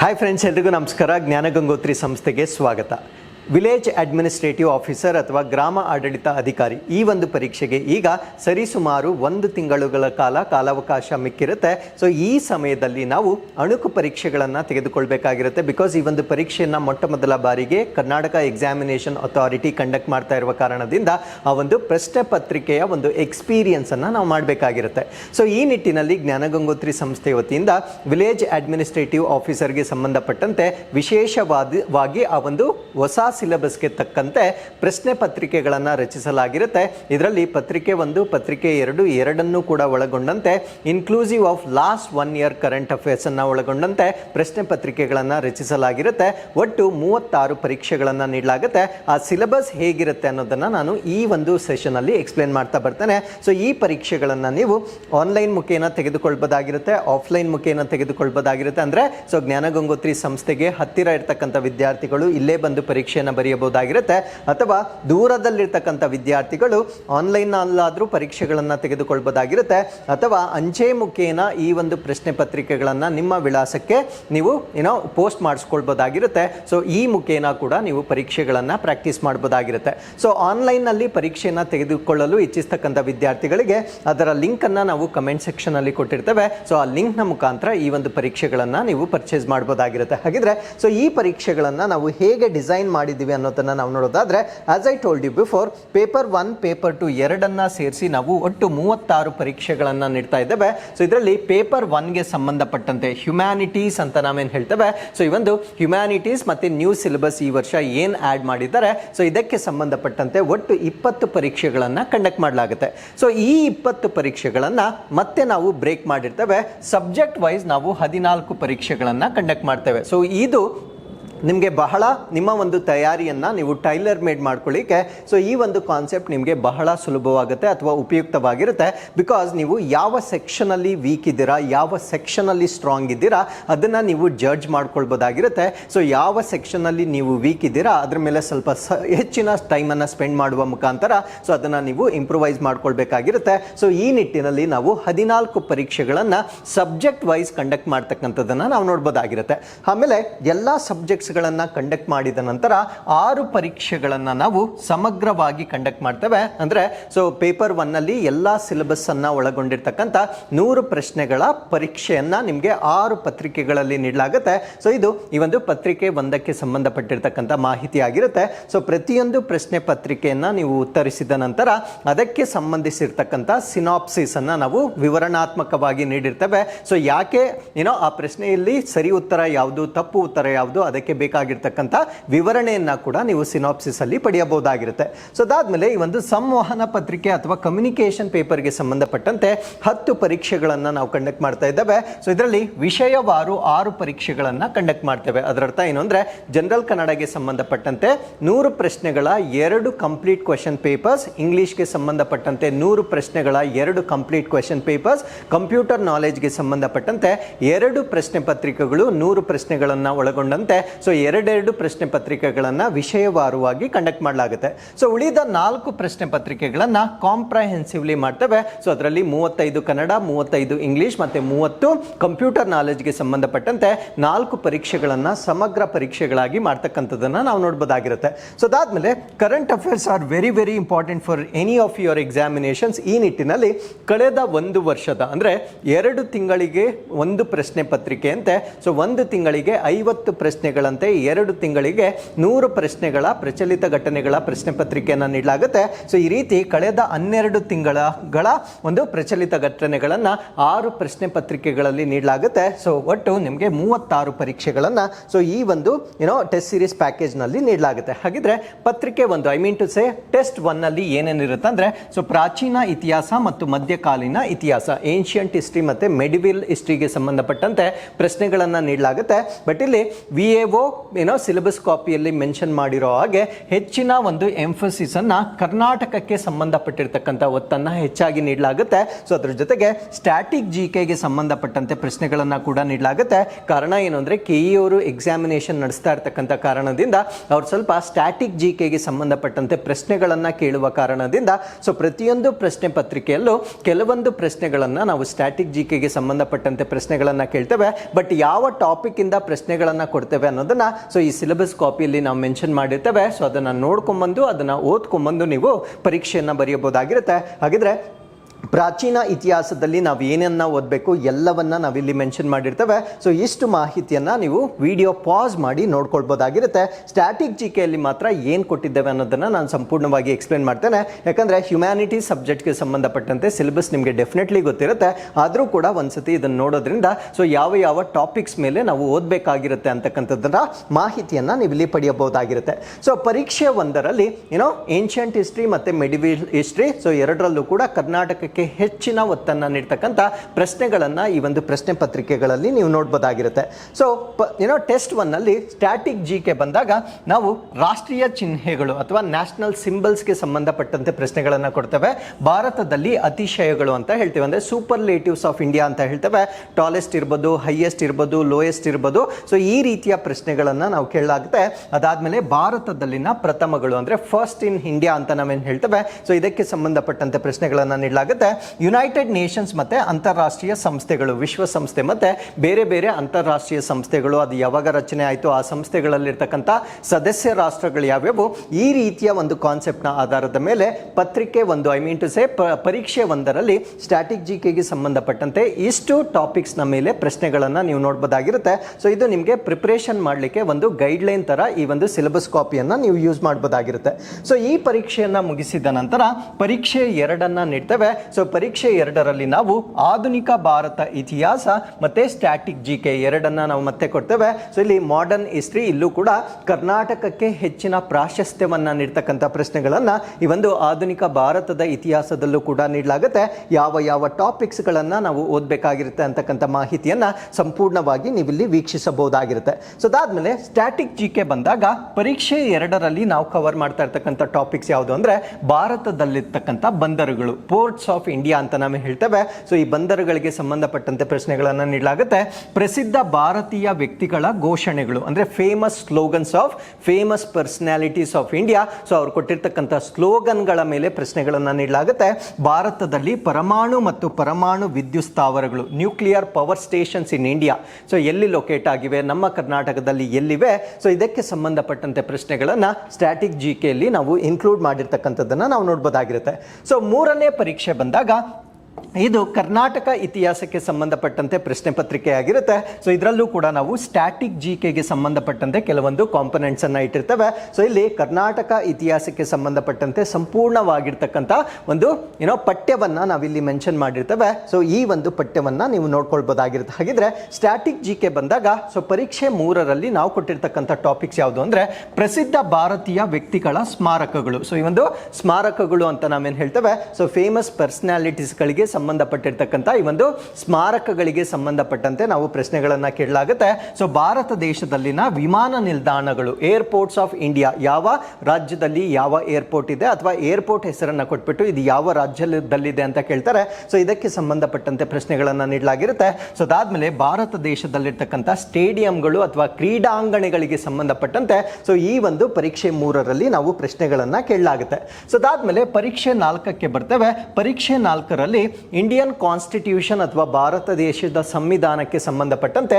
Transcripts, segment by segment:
Hi friends ಎಲ್ರಿಗೂ ನಮಸ್ಕಾರ. ಜ್ಞಾನಗಂಗೋತ್ರಿ ಸಂಸ್ಥೆಗೆ ಸ್ವಾಗತ. ವಿಲೇಜ್ ಅಡ್ಮಿನಿಸ್ಟ್ರೇಟಿವ್ ಆಫೀಸರ್ ಅಥವಾ ಗ್ರಾಮ ಆಡಳಿತ ಅಧಿಕಾರಿ ಈ ಒಂದು ಪರೀಕ್ಷೆಗೆ ಈಗ ಸರಿಸುಮಾರು ಒಂದು ತಿಂಗಳುಗಳ ಕಾಲ ಕಾಲಾವಕಾಶ ಮಿಕ್ಕಿರುತ್ತೆ. ಸೊ ಈ ಸಮಯದಲ್ಲಿ ನಾವು ಅಣುಕು ಪರೀಕ್ಷೆಗಳನ್ನು ತೆಗೆದುಕೊಳ್ಬೇಕಾಗಿರುತ್ತೆ ಬಿಕಾಸ್ ಈ ಒಂದು ಪರೀಕ್ಷೆಯನ್ನು ಮೊಟ್ಟ ಮೊದಲ ಬಾರಿಗೆ ಕರ್ನಾಟಕ ಎಕ್ಸಾಮಿನೇಷನ್ ಅಥಾರಿಟಿ ಕಂಡಕ್ಟ್ ಮಾಡ್ತಾ ಇರುವ ಕಾರಣದಿಂದ ಆ ಒಂದು ಪ್ರಶ್ನೆ ಪತ್ರಿಕೆಯ ಒಂದು ಎಕ್ಸ್ಪೀರಿಯನ್ಸನ್ನು ನಾವು ಮಾಡಬೇಕಾಗಿರುತ್ತೆ. ಸೊ ಈ ನಿಟ್ಟಿನಲ್ಲಿ ಜ್ಞಾನಗಂಗೋತ್ರಿ ಸಂಸ್ಥೆ ವತಿಯಿಂದ ವಿಲೇಜ್ ಅಡ್ಮಿನಿಸ್ಟ್ರೇಟಿವ್ ಆಫೀಸರ್ಗೆ ಸಂಬಂಧಪಟ್ಟಂತೆ ವಿಶೇಷವಾದವಾಗಿ ಆ ಒಂದು ಹೊಸ ಸಿಲೆಬಸ್ಗೆ ತಕ್ಕಂತೆ ಪ್ರಶ್ನೆ ಪತ್ರಿಕೆಗಳನ್ನು ರಚಿಸಲಾಗಿರುತ್ತೆ. ಇದರಲ್ಲಿ ಪತ್ರಿಕೆ ಒಂದು, ಪತ್ರಿಕೆ ಎರಡು, ಎರಡನ್ನೂ ಕೂಡ ಒಳಗೊಂಡಂತೆ. Inclusive of last one year current affairs ಅನ್ನ ಒಳಗೊಂಡಂತೆ ಪ್ರಶ್ನೆ ಪತ್ರಿಕೆಗಳನ್ನು ರಚಿಸಲಾಗಿರುತ್ತೆ. ಒಟ್ಟು ಮೂವತ್ತಾರು ಪರೀಕ್ಷೆಗಳನ್ನು ನೀಡಲಾಗುತ್ತೆ. ಆ ಸಿಲೆಬಸ್ ಹೇಗಿರುತ್ತೆ ಅನ್ನೋದನ್ನ ನಾನು ಈ ಒಂದು ಸೆಷನ್ ಅಲ್ಲಿ ಎಕ್ಸ್ಪ್ಲೇನ್ ಮಾಡ್ತಾ ಬರ್ತೇನೆ. ಸೊ ಈ ಪರೀಕ್ಷೆಗಳನ್ನು ನೀವು ಆನ್ಲೈನ್ ಮುಖೇನ ತೆಗೆದುಕೊಳ್ಬೋದಾಗಿರುತ್ತೆ ಆಫ್ಲೈನ್ ಮುಖೇನ ತೆಗೆದುಕೊಳ್ಬೋದಾಗಿರುತ್ತೆ ಅಂದ್ರೆ ಸೊ ಜ್ಞಾನಗಂಗೋತ್ರಿ ಸಂಸ್ಥೆಗೆ ಹತ್ತಿರ ಇರ್ತಕ್ಕಂಥ ವಿದ್ಯಾರ್ಥಿಗಳು ಇಲ್ಲೇ ಬಂದು ಪರೀಕ್ಷೆಯನ್ನು ಬರೆಯಬಹುದಾಗಿರುತ್ತೆ ಅಥವಾ ದೂರದಲ್ಲಿರ್ತಕ್ಕಂಥ ವಿದ್ಯಾರ್ಥಿಗಳು ಆನ್ಲೈನ್ ಅಲ್ಲಾದರೂ ಪರೀಕ್ಷೆಗಳನ್ನು ತೆಗೆದುಕೊಳ್ಬೋದಾಗಿರುತ್ತೆ ಅಥವಾ ಅಂಚೆ ಮುಖೇನ ಈ ಒಂದು ಪ್ರಶ್ನೆ ಪತ್ರಿಕೆಗಳನ್ನು ನಿಮ್ಮ ವಿಳಾಸಕ್ಕೆ ನೀವು ಏನೋ ಪೋಸ್ಟ್ ಮಾಡಿಸ್ಕೊಳ್ಬೋದಾಗಿರುತ್ತೆ ಸೊ ಈ ಮುಖೇನ ಕೂಡ ನೀವು ಪರೀಕ್ಷೆಗಳನ್ನು ಪ್ರಾಕ್ಟೀಸ್ ಮಾಡ್ಬೋದಾಗಿರುತ್ತೆ ಸೊ ಆನ್ಲೈನ್ನಲ್ಲಿ ಪರೀಕ್ಷೆಯನ್ನು ತೆಗೆದುಕೊಳ್ಳಲು ಇಚ್ಛಿಸ್ತಕ್ಕಂಥ ವಿದ್ಯಾರ್ಥಿಗಳಿಗೆ ಅದರ ಲಿಂಕನ್ನು ನಾವು ಕಮೆಂಟ್ ಸೆಕ್ಷನಲ್ಲಿ ಕೊಟ್ಟಿರ್ತೇವೆ. ಸೊ ಆ ಲಿಂಕ್ನ ಮುಖಾಂತರ ಈ ಒಂದು ಪರೀಕ್ಷೆಗಳನ್ನು ನೀವು ಪರ್ಚೇಸ್ ಮಾಡ್ಬೋದಾಗಿರುತ್ತೆ ಹಾಗಿದ್ರೆ ಸೊ ಈ ಪರೀಕ್ಷೆಗಳನ್ನು ನಾವು ಹೇಗೆ ಡಿಸೈನ್ ಮಾಡಿದ್ದೀವಿ ಅನ್ನೋದನ್ನು ನಾವು ನೋಡೋದಾದ್ರೆ as I told you before paper one paper two ಎರಡನ್ನು ಸೇರಿಸಿ ನಾವು ಒಟ್ಟು ಮೂವತ್ತಾರು ಪರೀಕ್ಷೆಗಳನ್ನು ನೀಡ್ತಾ ಇದ್ದೇವೆ. ಸೊ ಇದರಲ್ಲಿ ಪೇಪರ್ ಒನ್ಗೆ ಸಂಬಂಧಪಟ್ಟಂತೆ ಹ್ಯುಮ್ಯಾನಿಟೀಸ್ ಅಂತ ನಾವೇನು ಹೇಳ್ತೇವೆ? ಸೊ ಈ ಒಂದು ಹ್ಯುಮ್ಯಾನಿಟೀಸ್ ಮತ್ತು ನ್ಯೂ ಸಿಲೆಬಸ್ ಈ ವರ್ಷ ಏನು ಆ್ಯಡ್ ಮಾಡಿದ್ದಾರೆ? ಸೊ ಇದಕ್ಕೆ ಸಂಬಂಧಪಟ್ಟಂತೆ ಒಟ್ಟು ಇಪ್ಪತ್ತು ಪರೀಕ್ಷೆಗಳನ್ನು ಕಂಡಕ್ಟ್ ಮಾಡಲಾಗುತ್ತೆ. ಸೊ ಈ ಇಪ್ಪತ್ತು ಪರೀಕ್ಷೆಗಳನ್ನು ಮತ್ತೆ ನಾವು ಬ್ರೇಕ್ ಮಾಡಿರ್ತೇವೆ. ಸಬ್ಜೆಕ್ಟ್ ವೈಸ್ ನಾವು ಹದಿನಾಲ್ಕು ಪರೀಕ್ಷೆಗಳನ್ನು ಕಂಡಕ್ಟ್ ಮಾಡ್ತೇವೆ. ಸೊ ಇದು ನಿಮಗೆ ಬಹಳ ನಿಮ್ಮ ಒಂದು ತಯಾರಿಯನ್ನು ನೀವು ಟೈಲರ್ ಮೇಡ್ ಮಾಡ್ಕೊಳ್ಳಿಕ್ಕೆ. ಸೊ ಈ ಒಂದು ಕಾನ್ಸೆಪ್ಟ್ ನಿಮಗೆ ಬಹಳ ಸುಲಭವಾಗುತ್ತೆ ಅಥವಾ ಉಪಯುಕ್ತವಾಗಿರುತ್ತೆ. ಬಿಕಾಸ್ ನೀವು ಯಾವ ಸೆಕ್ಷನಲ್ಲಿ ವೀಕ್ ಇದ್ದೀರಾ, ಯಾವ ಸೆಕ್ಷನಲ್ಲಿ ಸ್ಟ್ರಾಂಗ್ ಇದ್ದೀರಾ, ಅದನ್ನು ನೀವು ಜಡ್ಜ್ ಮಾಡ್ಕೊಳ್ಬೋದಾಗಿರುತ್ತೆ. ಸೊ ಯಾವ ಸೆಕ್ಷನಲ್ಲಿ ನೀವು ವೀಕ್ ಇದ್ದೀರಾ, ಅದ್ರ ಮೇಲೆ ಸ್ವಲ್ಪ ಸ, ಹೆಚ್ಚಿನ ಟೈಮನ್ನು ಸ್ಪೆಂಡ್ ಮಾಡುವ ಮುಖಾಂತರ ಸೊ ಅದನ್ನು ನೀವು ಇಂಪ್ರೂವೈಸ್ ಮಾಡ್ಕೊಳ್ಬೇಕಾಗಿರುತ್ತೆ. ಸೊ ಈ ನಿಟ್ಟಿನಲ್ಲಿ ನಾವು ಹದಿನಾಲ್ಕು ಪರೀಕ್ಷೆಗಳನ್ನು ಸಬ್ಜೆಕ್ಟ್ ವೈಸ್ ಕಂಡಕ್ಟ್ ಮಾಡ್ತಕ್ಕಂಥದ್ದನ್ನು ನಾವು ನೋಡ್ಬೋದಾಗಿರುತ್ತೆ. ಆಮೇಲೆ ಎಲ್ಲ ಸಬ್ಜೆಕ್ಟ್ಸ್ಗಳನ್ನು ಕಂಡಕ್ಟ್ ಮಾಡಿದ ನಂತರ ಆರು ಪರೀಕ್ಷೆಗಳನ್ನು ನಾವು ಸಮಗ್ರವಾಗಿ ಕಂಡಕ್ಟ್ ಮಾಡ್ತೇವೆ. ಅಂದರೆ ಸೊ ಪೇಪರ್ ಒನ್ನಲ್ಲಿ ಎಲ್ಲ ಸಿಲೆಬಸ್ಸನ್ನು ಒಳಗೊಂಡಿರ್ತಕ್ಕಂಥ ನೂರು ಪ್ರಶ್ನೆಗಳ ಪರೀಕ್ಷೆಯನ್ನು ನಿಮಗೆ ಆರು ಪತ್ರಿಕೆಗಳಲ್ಲಿ ನೀಡಲಾಗುತ್ತೆ. ಸೊ ಇದು ಈ ಒಂದು ಪತ್ರಿಕೆ ಒಂದಕ್ಕೆ ಸಂಬಂಧಪಟ್ಟಿರ್ತಕ್ಕಂಥ ಮಾಹಿತಿ ಆಗಿರುತ್ತೆ. ಸೊ ಪ್ರತಿಯೊಂದು ಪ್ರಶ್ನೆ ಪತ್ರಿಕೆಯನ್ನು ನೀವು ಉತ್ತರಿಸಿದ ನಂತರ ಅದಕ್ಕೆ ಸಂಬಂಧಿಸಿರ್ತಕ್ಕಂಥ ಸಿನಾಪ್ಸಿಸನ್ನು ನಾವು ವಿವರಣಾತ್ಮಕವಾಗಿ ನೀಡಿರ್ತೇವೆ. ಸೊ ಯಾಕೆ, ಏನೋ, ಆ ಪ್ರಶ್ನೆಯಲ್ಲಿ ಸರಿ ಉತ್ತರ ಯಾವುದು, ತಪ್ಪು ಉತ್ತರ ಯಾವುದು, ಅದಕ್ಕೆ ಬೇಕಾಗಿರ್ತಕ್ಕಂಥ ವಿವರಣೆಯನ್ನು ಕೂಡ ನೀವು ಸಿನಾಪ್ಸಿಸ್ ಅಲ್ಲಿ ಪಡೆಯಬಹುದಾಗಿರುತ್ತೆ. ಸೊ ಅದಾದ್ಮೇಲೆ ಈ ಒಂದು ಸಂವಹನ ಪತ್ರಿಕೆ ಅಥವಾ ಕಮ್ಯುನಿಕೇಶನ್ ಪೇಪರ್ಗೆ ಸಂಬಂಧಪಟ್ಟಂತೆ ಹತ್ತು ಪರೀಕ್ಷೆಗಳನ್ನು ನಾವು ಕಂಡಕ್ಟ್ ಮಾಡ್ತಾ ಇದ್ದೇವೆ. ಸೊ ಇದರಲ್ಲಿ ವಿಷಯವಾರು ಆರು ಪರೀಕ್ಷೆಗಳನ್ನು ಕಂಡಕ್ಟ್ ಮಾಡ್ತೇವೆ. ಅದರರ್ಥ ಏನು ಅಂದ್ರೆ ಜನರಲ್ ಕನ್ನಡಗೆ ಸಂಬಂಧಪಟ್ಟಂತೆ ನೂರು ಪ್ರಶ್ನೆಗಳ ಎರಡು ಕಂಪ್ಲೀಟ್ ಕ್ವೆಶನ್ ಪೇಪರ್ಸ್ ಇಂಗ್ಲಿಷ್ಗೆ ಸಂಬಂಧಪಟ್ಟಂತೆ ನೂರು ಪ್ರಶ್ನೆಗಳ ಎರಡು ಕಂಪ್ಲೀಟ್ ಕ್ವೆಶನ್ ಪೇಪರ್ಸ್ ಕಂಪ್ಯೂಟರ್ ನಾಲೆಜ್ಗೆ ಸಂಬಂಧಪಟ್ಟಂತೆ ಎರಡು ಪ್ರಶ್ನೆ ಪತ್ರಿಕೆಗಳು ನೂರು ಪ್ರಶ್ನೆಗಳನ್ನು ಒಳಗೊಂಡಂತೆ. ಎರಡೆರಡು ಪ್ರಶ್ನೆ ಪತ್ರಿಕೆಗಳನ್ನು ವಿಷಯವಾರುವಾಗಿ ಕಂಡಕ್ಟ್ ಮಾಡಲಾಗುತ್ತೆ. ಸೊ ಉಳಿದ ನಾಲ್ಕು ಪ್ರಶ್ನೆ ಪತ್ರಿಕೆಗಳನ್ನು ಕಾಂಪ್ರಹೆನ್ಸಿವ್ಲಿ ಮಾಡ್ತೇವೆ. ಸೊ ಅದರಲ್ಲಿ ಮೂವತ್ತೈದು ಕನ್ನಡ, ಮೂವತ್ತೈದು ಇಂಗ್ಲಿಷ್ ಮತ್ತೆ ಮೂವತ್ತು ಕಂಪ್ಯೂಟರ್ ನಾಲೆಜ್ಗೆ ಸಂಬಂಧಪಟ್ಟಂತೆ ನಾಲ್ಕು ಪರೀಕ್ಷೆಗಳನ್ನು ಸಮಗ್ರ ಪರೀಕ್ಷೆಗಳಾಗಿ ಮಾಡ್ತಕ್ಕಂಥದ್ದನ್ನು ನಾವು ನೋಡ್ಬೋದಾಗಿರುತ್ತೆ. ಸೊ ಅದಾದಮೇಲೆ current affairs are very very important for any of your examinations ಈ ನಿಟ್ಟಿನಲ್ಲಿ ಕಳೆದ ಒಂದು ವರ್ಷದ, ಅಂದರೆ ಎರಡು ತಿಂಗಳಿಗೆ ಒಂದು ಪ್ರಶ್ನೆ ಪತ್ರಿಕೆಯಂತೆ ಸೊ ಒಂದು ತಿಂಗಳಿಗೆ ಐವತ್ತು ಪ್ರಶ್ನೆಗಳಂತೆ ಎರಡು ತಿಂಗಳಿಗೆ ನೂರು ಪ್ರಶ್ನೆಗಳ, ಪ್ರಚಲಿತ ಘಟನೆಗಳ ಪ್ರಶ್ನೆ ಪತ್ರಿಕೆಯನ್ನು ನೀಡಲಾಗುತ್ತೆ. ಸೊ ಈ ರೀತಿ ಕಳೆದ ಹನ್ನೆರಡು ತಿಂಗಳ ಒಂದು ಪ್ರಚಲಿತ ಘಟನೆಗಳನ್ನು ಆರು ಪ್ರಶ್ನೆ ಪತ್ರಿಕೆಗಳಲ್ಲಿ ನೀಡಲಾಗುತ್ತೆ. ಸೊ ಒಟ್ಟು ನಿಮಗೆ ಮೂವತ್ತಾರು ಪರೀಕ್ಷೆಗಳನ್ನು ಸೊ ಈ ಒಂದು ಏನೋ ಟೆಸ್ಟ್ ಸೀರೀಸ್ ಪ್ಯಾಕೇಜ್ನಲ್ಲಿ ನೀಡಲಾಗುತ್ತೆ. ಹಾಗಿದ್ರೆ ಪತ್ರಿಕೆ ಒಂದು I mean to say test ಒನ್ನಲ್ಲಿ ಏನೇನಿರುತ್ತೆ ಅಂದರೆ ಸೊ ಪ್ರಾಚೀನ ಇತಿಹಾಸ ಮತ್ತು ಮಧ್ಯಕಾಲೀನ ಇತಿಹಾಸ ಏನ್ಷಿಯಂಟ್ ಹಿಸ್ಟ್ರಿ ಮತ್ತು ಮೆಡಿವಿಲ್ ಹಿಸ್ಟ್ರಿಗೆ ಸಂಬಂಧಪಟ್ಟಂತೆ ಪ್ರಶ್ನೆಗಳನ್ನು ನೀಡಲಾಗುತ್ತೆ. ಬಟ್ ಇಲ್ಲಿ ವಿ ಎ ಒ ಏನೋ ಸಿಲೆಬಸ್ ಕಾಪಿಯಲ್ಲಿ ಮೆನ್ಷನ್ ಮಾಡಿರೋ ಹಾಗೆ ಹೆಚ್ಚಿನ ಒಂದು ಎಂಫಸಿಸ್ ಅನ್ನ ಕರ್ನಾಟಕಕ್ಕೆ ಸಂಬಂಧಪಟ್ಟಿರ್ತಕ್ಕಂಥ ಒತ್ತನ್ನ ಹೆಚ್ಚಾಗಿ ನೀಡಲಾಗುತ್ತೆ. ಸೊ ಅದ್ರ ಜೊತೆಗೆ ಸ್ಟ್ಯಾಟಿಕ್ ಜಿ ಕೆಗೆ ಸಂಬಂಧಪಟ್ಟಂತೆ ಪ್ರಶ್ನೆಗಳನ್ನು ಕೂಡ ನೀಡಲಾಗುತ್ತೆ. ಕಾರಣ ಏನು ಅಂದರೆ ಕೆ ಇ ಅವರು ಎಕ್ಸಾಮಿನೇಷನ್ ನಡೆಸ್ತಾ ಇರ್ತಕ್ಕಂಥ ಕಾರಣದಿಂದ ಅವ್ರು ಸ್ವಲ್ಪ ಸ್ಟ್ಯಾಟಿಕ್ ಜಿ ಕೆಗೆ ಸಂಬಂಧಪಟ್ಟಂತೆ ಪ್ರಶ್ನೆಗಳನ್ನು ಕೇಳುವ ಕಾರಣದಿಂದ. ಸೊ ಪ್ರತಿಯೊಂದು ಪ್ರಶ್ನೆ ಪತ್ರಿಕೆಯಲ್ಲೂ ಕೆಲವೊಂದು ಪ್ರಶ್ನೆಗಳನ್ನು ನಾವು ಸ್ಟ್ಯಾಟಿಕ್ ಜಿ ಕೆಗೆ ಸಂಬಂಧಪಟ್ಟಂತೆ ಪ್ರಶ್ನೆಗಳನ್ನು ಕೇಳ್ತೇವೆ. ಬಟ್ ಯಾವ ಟಾಪಿಕ್ ಇಂದ ಪ್ರಶ್ನೆಗಳನ್ನು ಕೊಡ್ತೇವೆ ಅನ್ನೋದನ್ನ ಸೊ ಈ ಸಿಲೆಬಸ್ ಕಾಪಿಯಲ್ಲಿ ನಾವು ಮೆನ್ಷನ್ ಮಾಡಿರ್ತೇವೆ. ಸೊ ಅದನ್ನ ನೋಡ್ಕೊಂಬಂದು, ಅದನ್ನ ಓದ್ಕೊಂಬಂದು ನೀವು ಪರೀಕ್ಷೆಯನ್ನ ಬರೆಯಬಹುದಾಗಿರುತ್ತೆ. ಹಾಗಿದ್ರೆ ಪ್ರಾಚೀನ ಇತಿಹಾಸದಲ್ಲಿ ನಾವು ಏನನ್ನ ಓದಬೇಕು ಎಲ್ಲವನ್ನ ನಾವಿಲ್ಲಿ ಮೆನ್ಷನ್ ಮಾಡಿರ್ತೇವೆ. ಸೊ ಇಷ್ಟು ಮಾಹಿತಿಯನ್ನ ನೀವು ವಿಡಿಯೋ ಪಾಸ್ ಮಾಡಿ ನೋಡ್ಕೊಳ್ಬೋದಾಗಿರುತ್ತೆ. ಸ್ಟ್ಯಾಟಿಕ್ ಜಿ ಕೆಯಲ್ಲಿ ಮಾತ್ರ ಏನು ಕೊಟ್ಟಿದ್ದೇವೆ ಅನ್ನೋದನ್ನ ನಾನು ಸಂಪೂರ್ಣವಾಗಿ ಎಕ್ಸ್ಪ್ಲೇನ್ ಮಾಡ್ತೇನೆ. ಯಾಕಂದ್ರೆ ಹ್ಯುಮ್ಯಾನಿಟಿ ಸಬ್ಜೆಕ್ಟ್ಗೆ ಸಂಬಂಧಪಟ್ಟಂತೆ ಸಿಲೆಬಸ್ ನಿಮಗೆ ಡೆಫಿನೆಟ್ಲಿ ಗೊತ್ತಿರುತ್ತೆ. ಆದರೂ ಕೂಡ ಒಂದ್ಸತಿ ಇದನ್ನು ನೋಡೋದ್ರಿಂದ ಸೊ ಯಾವ ಯಾವ ಟಾಪಿಕ್ಸ್ ಮೇಲೆ ನಾವು ಓದಬೇಕಾಗಿರುತ್ತೆ ಅಂತಕ್ಕಂಥದ್ದರ ಮಾಹಿತಿಯನ್ನ ನೀವು ಇಲ್ಲಿ ಪಡೆಯಬಹುದಾಗಿರುತ್ತೆ. ಸೊ ಪರೀಕ್ಷೆ ಒಂದರಲ್ಲಿ ಏನೋ ಏನ್ಷಿಯಂಟ್ ಹಿಸ್ಟ್ರಿ ಮತ್ತೆ ಮೆಡಿವಿಲ್ ಹಿಸ್ಟ್ರಿ ಸೊ ಎರಡರಲ್ಲೂ ಕೂಡ ಕರ್ನಾಟಕಕ್ಕೆ ಹೆಚ್ಚಿನ ಒತ್ತನ್ನು ನೀಡ್ತಕ್ಕಂಥ ಪ್ರಶ್ನೆಗಳನ್ನ ಈ ಒಂದು ಪ್ರಶ್ನೆ ಪತ್ರಿಕೆಗಳಲ್ಲಿ ನೀವು ನೋಡ್ಬೋದಾಗಿರುತ್ತೆ. ಸೊ ಏನೋ ಟೆಸ್ಟ್ ಒನ್ನಲ್ಲಿ ಸ್ಟ್ಯಾಟಿಕ್ ಜಿ ಕೆ ಬಂದಾಗ ನಾವು ರಾಷ್ಟ್ರೀಯ ಚಿಹ್ನೆಗಳು ಅಥವಾ ನ್ಯಾಷನಲ್ ಸಿಂಬಲ್ಸ್ಗೆ ಸಂಬಂಧಪಟ್ಟಂತೆ ಪ್ರಶ್ನೆಗಳನ್ನು ಕೊಡ್ತೇವೆ. ಭಾರತದಲ್ಲಿ ಅತಿಶಯಗಳು ಅಂತ ಹೇಳ್ತೇವೆ. ಅಂದರೆ ಸೂಪರ್ಲೇಟಿವ್ಸ್ ಆಫ್ ಇಂಡಿಯಾ ಅಂತ ಹೇಳ್ತೇವೆ. ಟಾಲೆಸ್ಟ್ ಇರ್ಬೋದು ಹೈಯೆಸ್ಟ್ ಇರ್ಬೋದು ಲೋಯೆಸ್ಟ್ ಇರ್ಬೋದು. ಸೊ ಈ ರೀತಿಯ ಪ್ರಶ್ನೆಗಳನ್ನು ನಾವು ಕೇಳಲಾಗುತ್ತೆ. ಅದಾದಮೇಲೆ ಭಾರತದಲ್ಲಿನ ಪ್ರಥಮಗಳು ಅಂದರೆ ಫಸ್ಟ್ ಇನ್ ಇಂಡಿಯಾ ಅಂತ ನಾವೇನು ಹೇಳ್ತೇವೆ. ಸೊ ಇದಕ್ಕೆ ಸಂಬಂಧಪಟ್ಟಂತೆ ಪ್ರಶ್ನೆಗಳನ್ನು ನೀಡಲಾಗುತ್ತೆ. ಯುನೈಟೆಡ್ ನೇಷನ್ಸ್ ಮತ್ತೆ ಅಂತಾರಾಷ್ಟ್ರೀಯ ಸಂಸ್ಥೆಗಳು ವಿಶ್ವಸಂಸ್ಥೆ ಮತ್ತೆ ಬೇರೆ ಬೇರೆ ಅಂತಾರಾಷ್ಟ್ರೀಯ ಸಂಸ್ಥೆಗಳು, ಅದು ಯಾವಾಗ ರಚನೆ ಆಯಿತು, ಆ ಸಂಸ್ಥೆಗಳಲ್ಲಿರ್ತಕ್ಕಂಥ ಸದಸ್ಯ ರಾಷ್ಟ್ರಗಳು ಯಾವ್ಯಾವು, ಈ ರೀತಿಯ ಒಂದು ಕಾನ್ಸೆಪ್ಟ್ನ ಆಧಾರದ ಮೇಲೆ ಪತ್ರಿಕೆ ಒಂದು ಐ ಮೀನ್ ಟು ಸೇ ಪರೀಕ್ಷೆ ಒಂದರಲ್ಲಿ ಸ್ಟ್ಯಾಟಿಕ್ ಜಿ ಕೆಗೆ ಸಂಬಂಧಪಟ್ಟಂತೆ ಇಷ್ಟು ಟಾಪಿಕ್ಸ್ನ ಮೇಲೆ ಪ್ರಶ್ನೆಗಳನ್ನು ನೀವು ನೋಡ್ಬೋದಾಗಿರುತ್ತೆ. ಸೊ ಇದು ನಿಮಗೆ ಪ್ರಿಪ್ರೇಷನ್ ಮಾಡಲಿಕ್ಕೆ ಒಂದು ಗೈಡ್ಲೈನ್ ಥರ ಈ ಒಂದು ಸಿಲೆಬಸ್ ಕಾಪಿಯನ್ನು ನೀವು ಯೂಸ್ ಮಾಡ್ಬೋದಾಗಿರುತ್ತೆ. ಸೊ ಈ ಪರೀಕ್ಷೆಯನ್ನು ಮುಗಿಸಿದ ನಂತರ ಪರೀಕ್ಷೆ ಎರಡನ್ನು ನೀಡ್ತೇವೆ. ಸೊ ಪರೀಕ್ಷೆ ಎರಡರಲ್ಲಿ ನಾವು ಆಧುನಿಕ ಭಾರತ ಇತಿಹಾಸ ಮತ್ತೆ ಸ್ಟ್ಯಾಟಿಕ್ ಜಿ ಕೆ ಎರಡನ್ನ ನಾವು ಮತ್ತೆ ಕೊಡ್ತೇವೆ. ಸೊ ಇಲ್ಲಿ ಮಾಡರ್ನ್ ಹಿಸ್ಟ್ರಿ ಇಲ್ಲೂ ಕೂಡ ಕರ್ನಾಟಕಕ್ಕೆ ಹೆಚ್ಚಿನ ಪ್ರಾಶಸ್ತ್ಯವನ್ನ ನೀಡ್ತಕ್ಕಂಥ ಪ್ರಶ್ನೆಗಳನ್ನ ಈ ಒಂದು ಆಧುನಿಕ ಭಾರತದ ಇತಿಹಾಸದಲ್ಲೂ ಕೂಡ ನೀಡಲಾಗುತ್ತೆ. ಯಾವ ಯಾವ ಟಾಪಿಕ್ಸ್ಗಳನ್ನ ನಾವು ಓದಬೇಕಾಗಿರುತ್ತೆ ಅಂತಕ್ಕಂಥ ಮಾಹಿತಿಯನ್ನ ಸಂಪೂರ್ಣವಾಗಿ ನೀವಿಲ್ಲಿ ವೀಕ್ಷಿಸಬಹುದಾಗಿರುತ್ತೆ. ಸೊ ಅದಾದ್ಮೇಲೆ ಸ್ಟ್ಯಾಟಿಕ್ ಜಿ ಕೆ ಬಂದಾಗ ಪರೀಕ್ಷೆ ಎರಡರಲ್ಲಿ ನಾವು ಕವರ್ ಮಾಡ್ತಾ ಇರ್ತಕ್ಕಂಥ ಟಾಪಿಕ್ಸ್ ಯಾವುದು ಅಂದ್ರೆ ಭಾರತದಲ್ಲಿರ್ತಕ್ಕಂಥ ಬಂದರುಗಳು ಪೋರ್ಟ್ಸ್ ಇಂಡಿಯಾ ಅಂತ ನಾವು ಹೇಳ್ತೇವೆ. ಸೊ ಈ ಬಂದರುಗಳಿಗೆ ಸಂಬಂಧಪಟ್ಟಂತೆ ಪ್ರಶ್ನೆಗಳನ್ನು ನೀಡಲಾಗುತ್ತೆ. ಪ್ರಸಿದ್ಧ ಭಾರತೀಯ ವ್ಯಕ್ತಿಗಳ ಘೋಷಣೆಗಳು, ಅಂದ್ರೆ famous slogans of famous personalities of India so ಅವ್ರು ಕೊಟ್ಟಿರ್ತಕ್ಕಂಥ ಸ್ಲೋಗನ್ಗಳ ಮೇಲೆ ಪ್ರಶ್ನೆಗಳನ್ನು ನೀಡಲಾಗುತ್ತೆ. ಭಾರತದಲ್ಲಿ ಪರಮಾಣು ಮತ್ತು ಪರಮಾಣು ವಿದ್ಯುತ್ ಸ್ಥಾವರಗಳು nuclear power stations in India so ಎಲ್ಲಿ ಲೊಕೇಟ್ ಆಗಿವೆ? ನಮ್ಮ ಕರ್ನಾಟಕದಲ್ಲಿ ಎಲ್ಲಿವೆ? ಸೊ ಇದಕ್ಕೆ ಸಂಬಂಧಪಟ್ಟಂತೆ ಪ್ರಶ್ನೆಗಳನ್ನು ಸ್ಟ್ಯಾಟಿಕ್ ಜಿ ಕೆಯಲ್ಲಿ ನಾವು ಇನ್ಕ್ಲೂಡ್ ಮಾಡಿರ್ತಕ್ಕಂಥದ್ದನ್ನು ನಾವು ನೋಡ್ಬೋದಾಗಿರುತ್ತೆ. ಸೊ ಮೂರನೇ ಪರೀಕ್ಷೆ ಬಂದಾಗ ಇದು ಕರ್ನಾಟಕ ಇತಿಹಾಸಕ್ಕೆ ಸಂಬಂಧಪಟ್ಟಂತೆ ಪ್ರಶ್ನೆ ಪತ್ರಿಕೆ ಆಗಿರುತ್ತೆ. ಸೊ ಇದರಲ್ಲೂ ಕೂಡ ನಾವು ಸ್ಟ್ಯಾಟಿಕ್ ಜಿ ಕೆಗೆ ಸಂಬಂಧಪಟ್ಟಂತೆ ಕೆಲವೊಂದು ಕಾಂಪೊನೆಂಟ್ಸ್ ಅನ್ನ ಇಟ್ಟಿರ್ತೇವೆ. ಸೊ ಇಲ್ಲಿ ಕರ್ನಾಟಕ ಇತಿಹಾಸಕ್ಕೆ ಸಂಬಂಧಪಟ್ಟಂತೆ ಸಂಪೂರ್ಣವಾಗಿರ್ತಕ್ಕಂಥ ಒಂದು ಏನೋ ಪಠ್ಯವನ್ನು ನಾವಿಲ್ಲಿ ಮೆನ್ಷನ್ ಮಾಡಿರ್ತೇವೆ. ಸೊ ಈ ಒಂದು ಪಠ್ಯವನ್ನು ನೀವು ನೋಡ್ಕೊಳ್ಬೋದಾಗಿರುತ್ತೆ. ಹಾಗಿದ್ರೆ ಸ್ಟ್ಯಾಟಿಕ್ ಜಿ ಕೆ ಬಂದಾಗ ಸೊ ಪರೀಕ್ಷೆ ಮೂರರಲ್ಲಿ ನಾವು ಕೊಟ್ಟಿರ್ತಕ್ಕಂಥ ಟಾಪಿಕ್ಸ್ ಯಾವುದು ಅಂದ್ರೆ ಪ್ರಸಿದ್ಧ ಭಾರತೀಯ ವ್ಯಕ್ತಿಗಳ ಸ್ಮಾರಕಗಳು. ಸೊ ಈ ಒಂದು ಸ್ಮಾರಕಗಳು ಅಂತ ನಾವೇನು ಹೇಳ್ತೇವೆ? ಸೊ ಫೇಮಸ್ ಪರ್ಸನಾಲಿಟೀಸ್ಗಳಿಗೆ ಸಂಬಂಧಪಟ್ಟಿರ್ತಕ್ಕಂಥ ಈ ಒಂದು ಸ್ಮಾರಕಗಳಿಗೆ ಸಂಬಂಧಪಟ್ಟಂತೆ ನಾವು ಪ್ರಶ್ನೆಗಳನ್ನು ಕೇಳಲಾಗುತ್ತೆ. ಸೊ ಭಾರತ ದೇಶದಲ್ಲಿನ ವಿಮಾನ ನಿಲ್ದಾಣಗಳು ಏರ್ಪೋರ್ಟ್ಸ್ ಆಫ್ ಇಂಡಿಯಾ ಯಾವ ರಾಜ್ಯದಲ್ಲಿ ಯಾವ ಏರ್ಪೋರ್ಟ್ ಇದೆ ಅಥವಾ ಏರ್ಪೋರ್ಟ್ ಹೆಸರನ್ನ ಕೊಟ್ಬಿಟ್ಟು ಇದು ಯಾವ ರಾಜ್ಯದಲ್ಲಿದೆ ಅಂತ ಕೇಳ್ತಾರೆ. ಸೊ ಇದಕ್ಕೆ ಸಂಬಂಧಪಟ್ಟಂತೆ ಪ್ರಶ್ನೆಗಳನ್ನು ನೀಡಲಾಗಿರುತ್ತೆ. ಸೊ ಅದಾದ್ಮೇಲೆ ಭಾರತ ದೇಶದಲ್ಲಿರ್ತಕ್ಕಂಥ ಸ್ಟೇಡಿಯಂಗಳು ಅಥವಾ ಕ್ರೀಡಾಂಗಣಗಳಿಗೆ ಸಂಬಂಧಪಟ್ಟಂತೆ ಸೊ ಈ ಒಂದು ಪರೀಕ್ಷೆ ಮೂರರಲ್ಲಿ ನಾವು ಪ್ರಶ್ನೆಗಳನ್ನು ಕೇಳಲಾಗುತ್ತೆ. ಸೊ ಅದಾದ್ಮೇಲೆ ಪರೀಕ್ಷೆ ನಾಲ್ಕಕ್ಕೆ ಬರ್ತೇವೆ. ಪರೀಕ್ಷೆ ನಾಲ್ಕರಲ್ಲಿ ಇಂಡಿಯನ್ ಕಾನ್ಸ್ಟಿಟ್ಯೂಷನ್ ಅಥವಾ ಭಾರತ ದೇಶದ ಸಂವಿಧಾನಕ್ಕೆ ಸಂಬಂಧಪಟ್ಟಂತೆ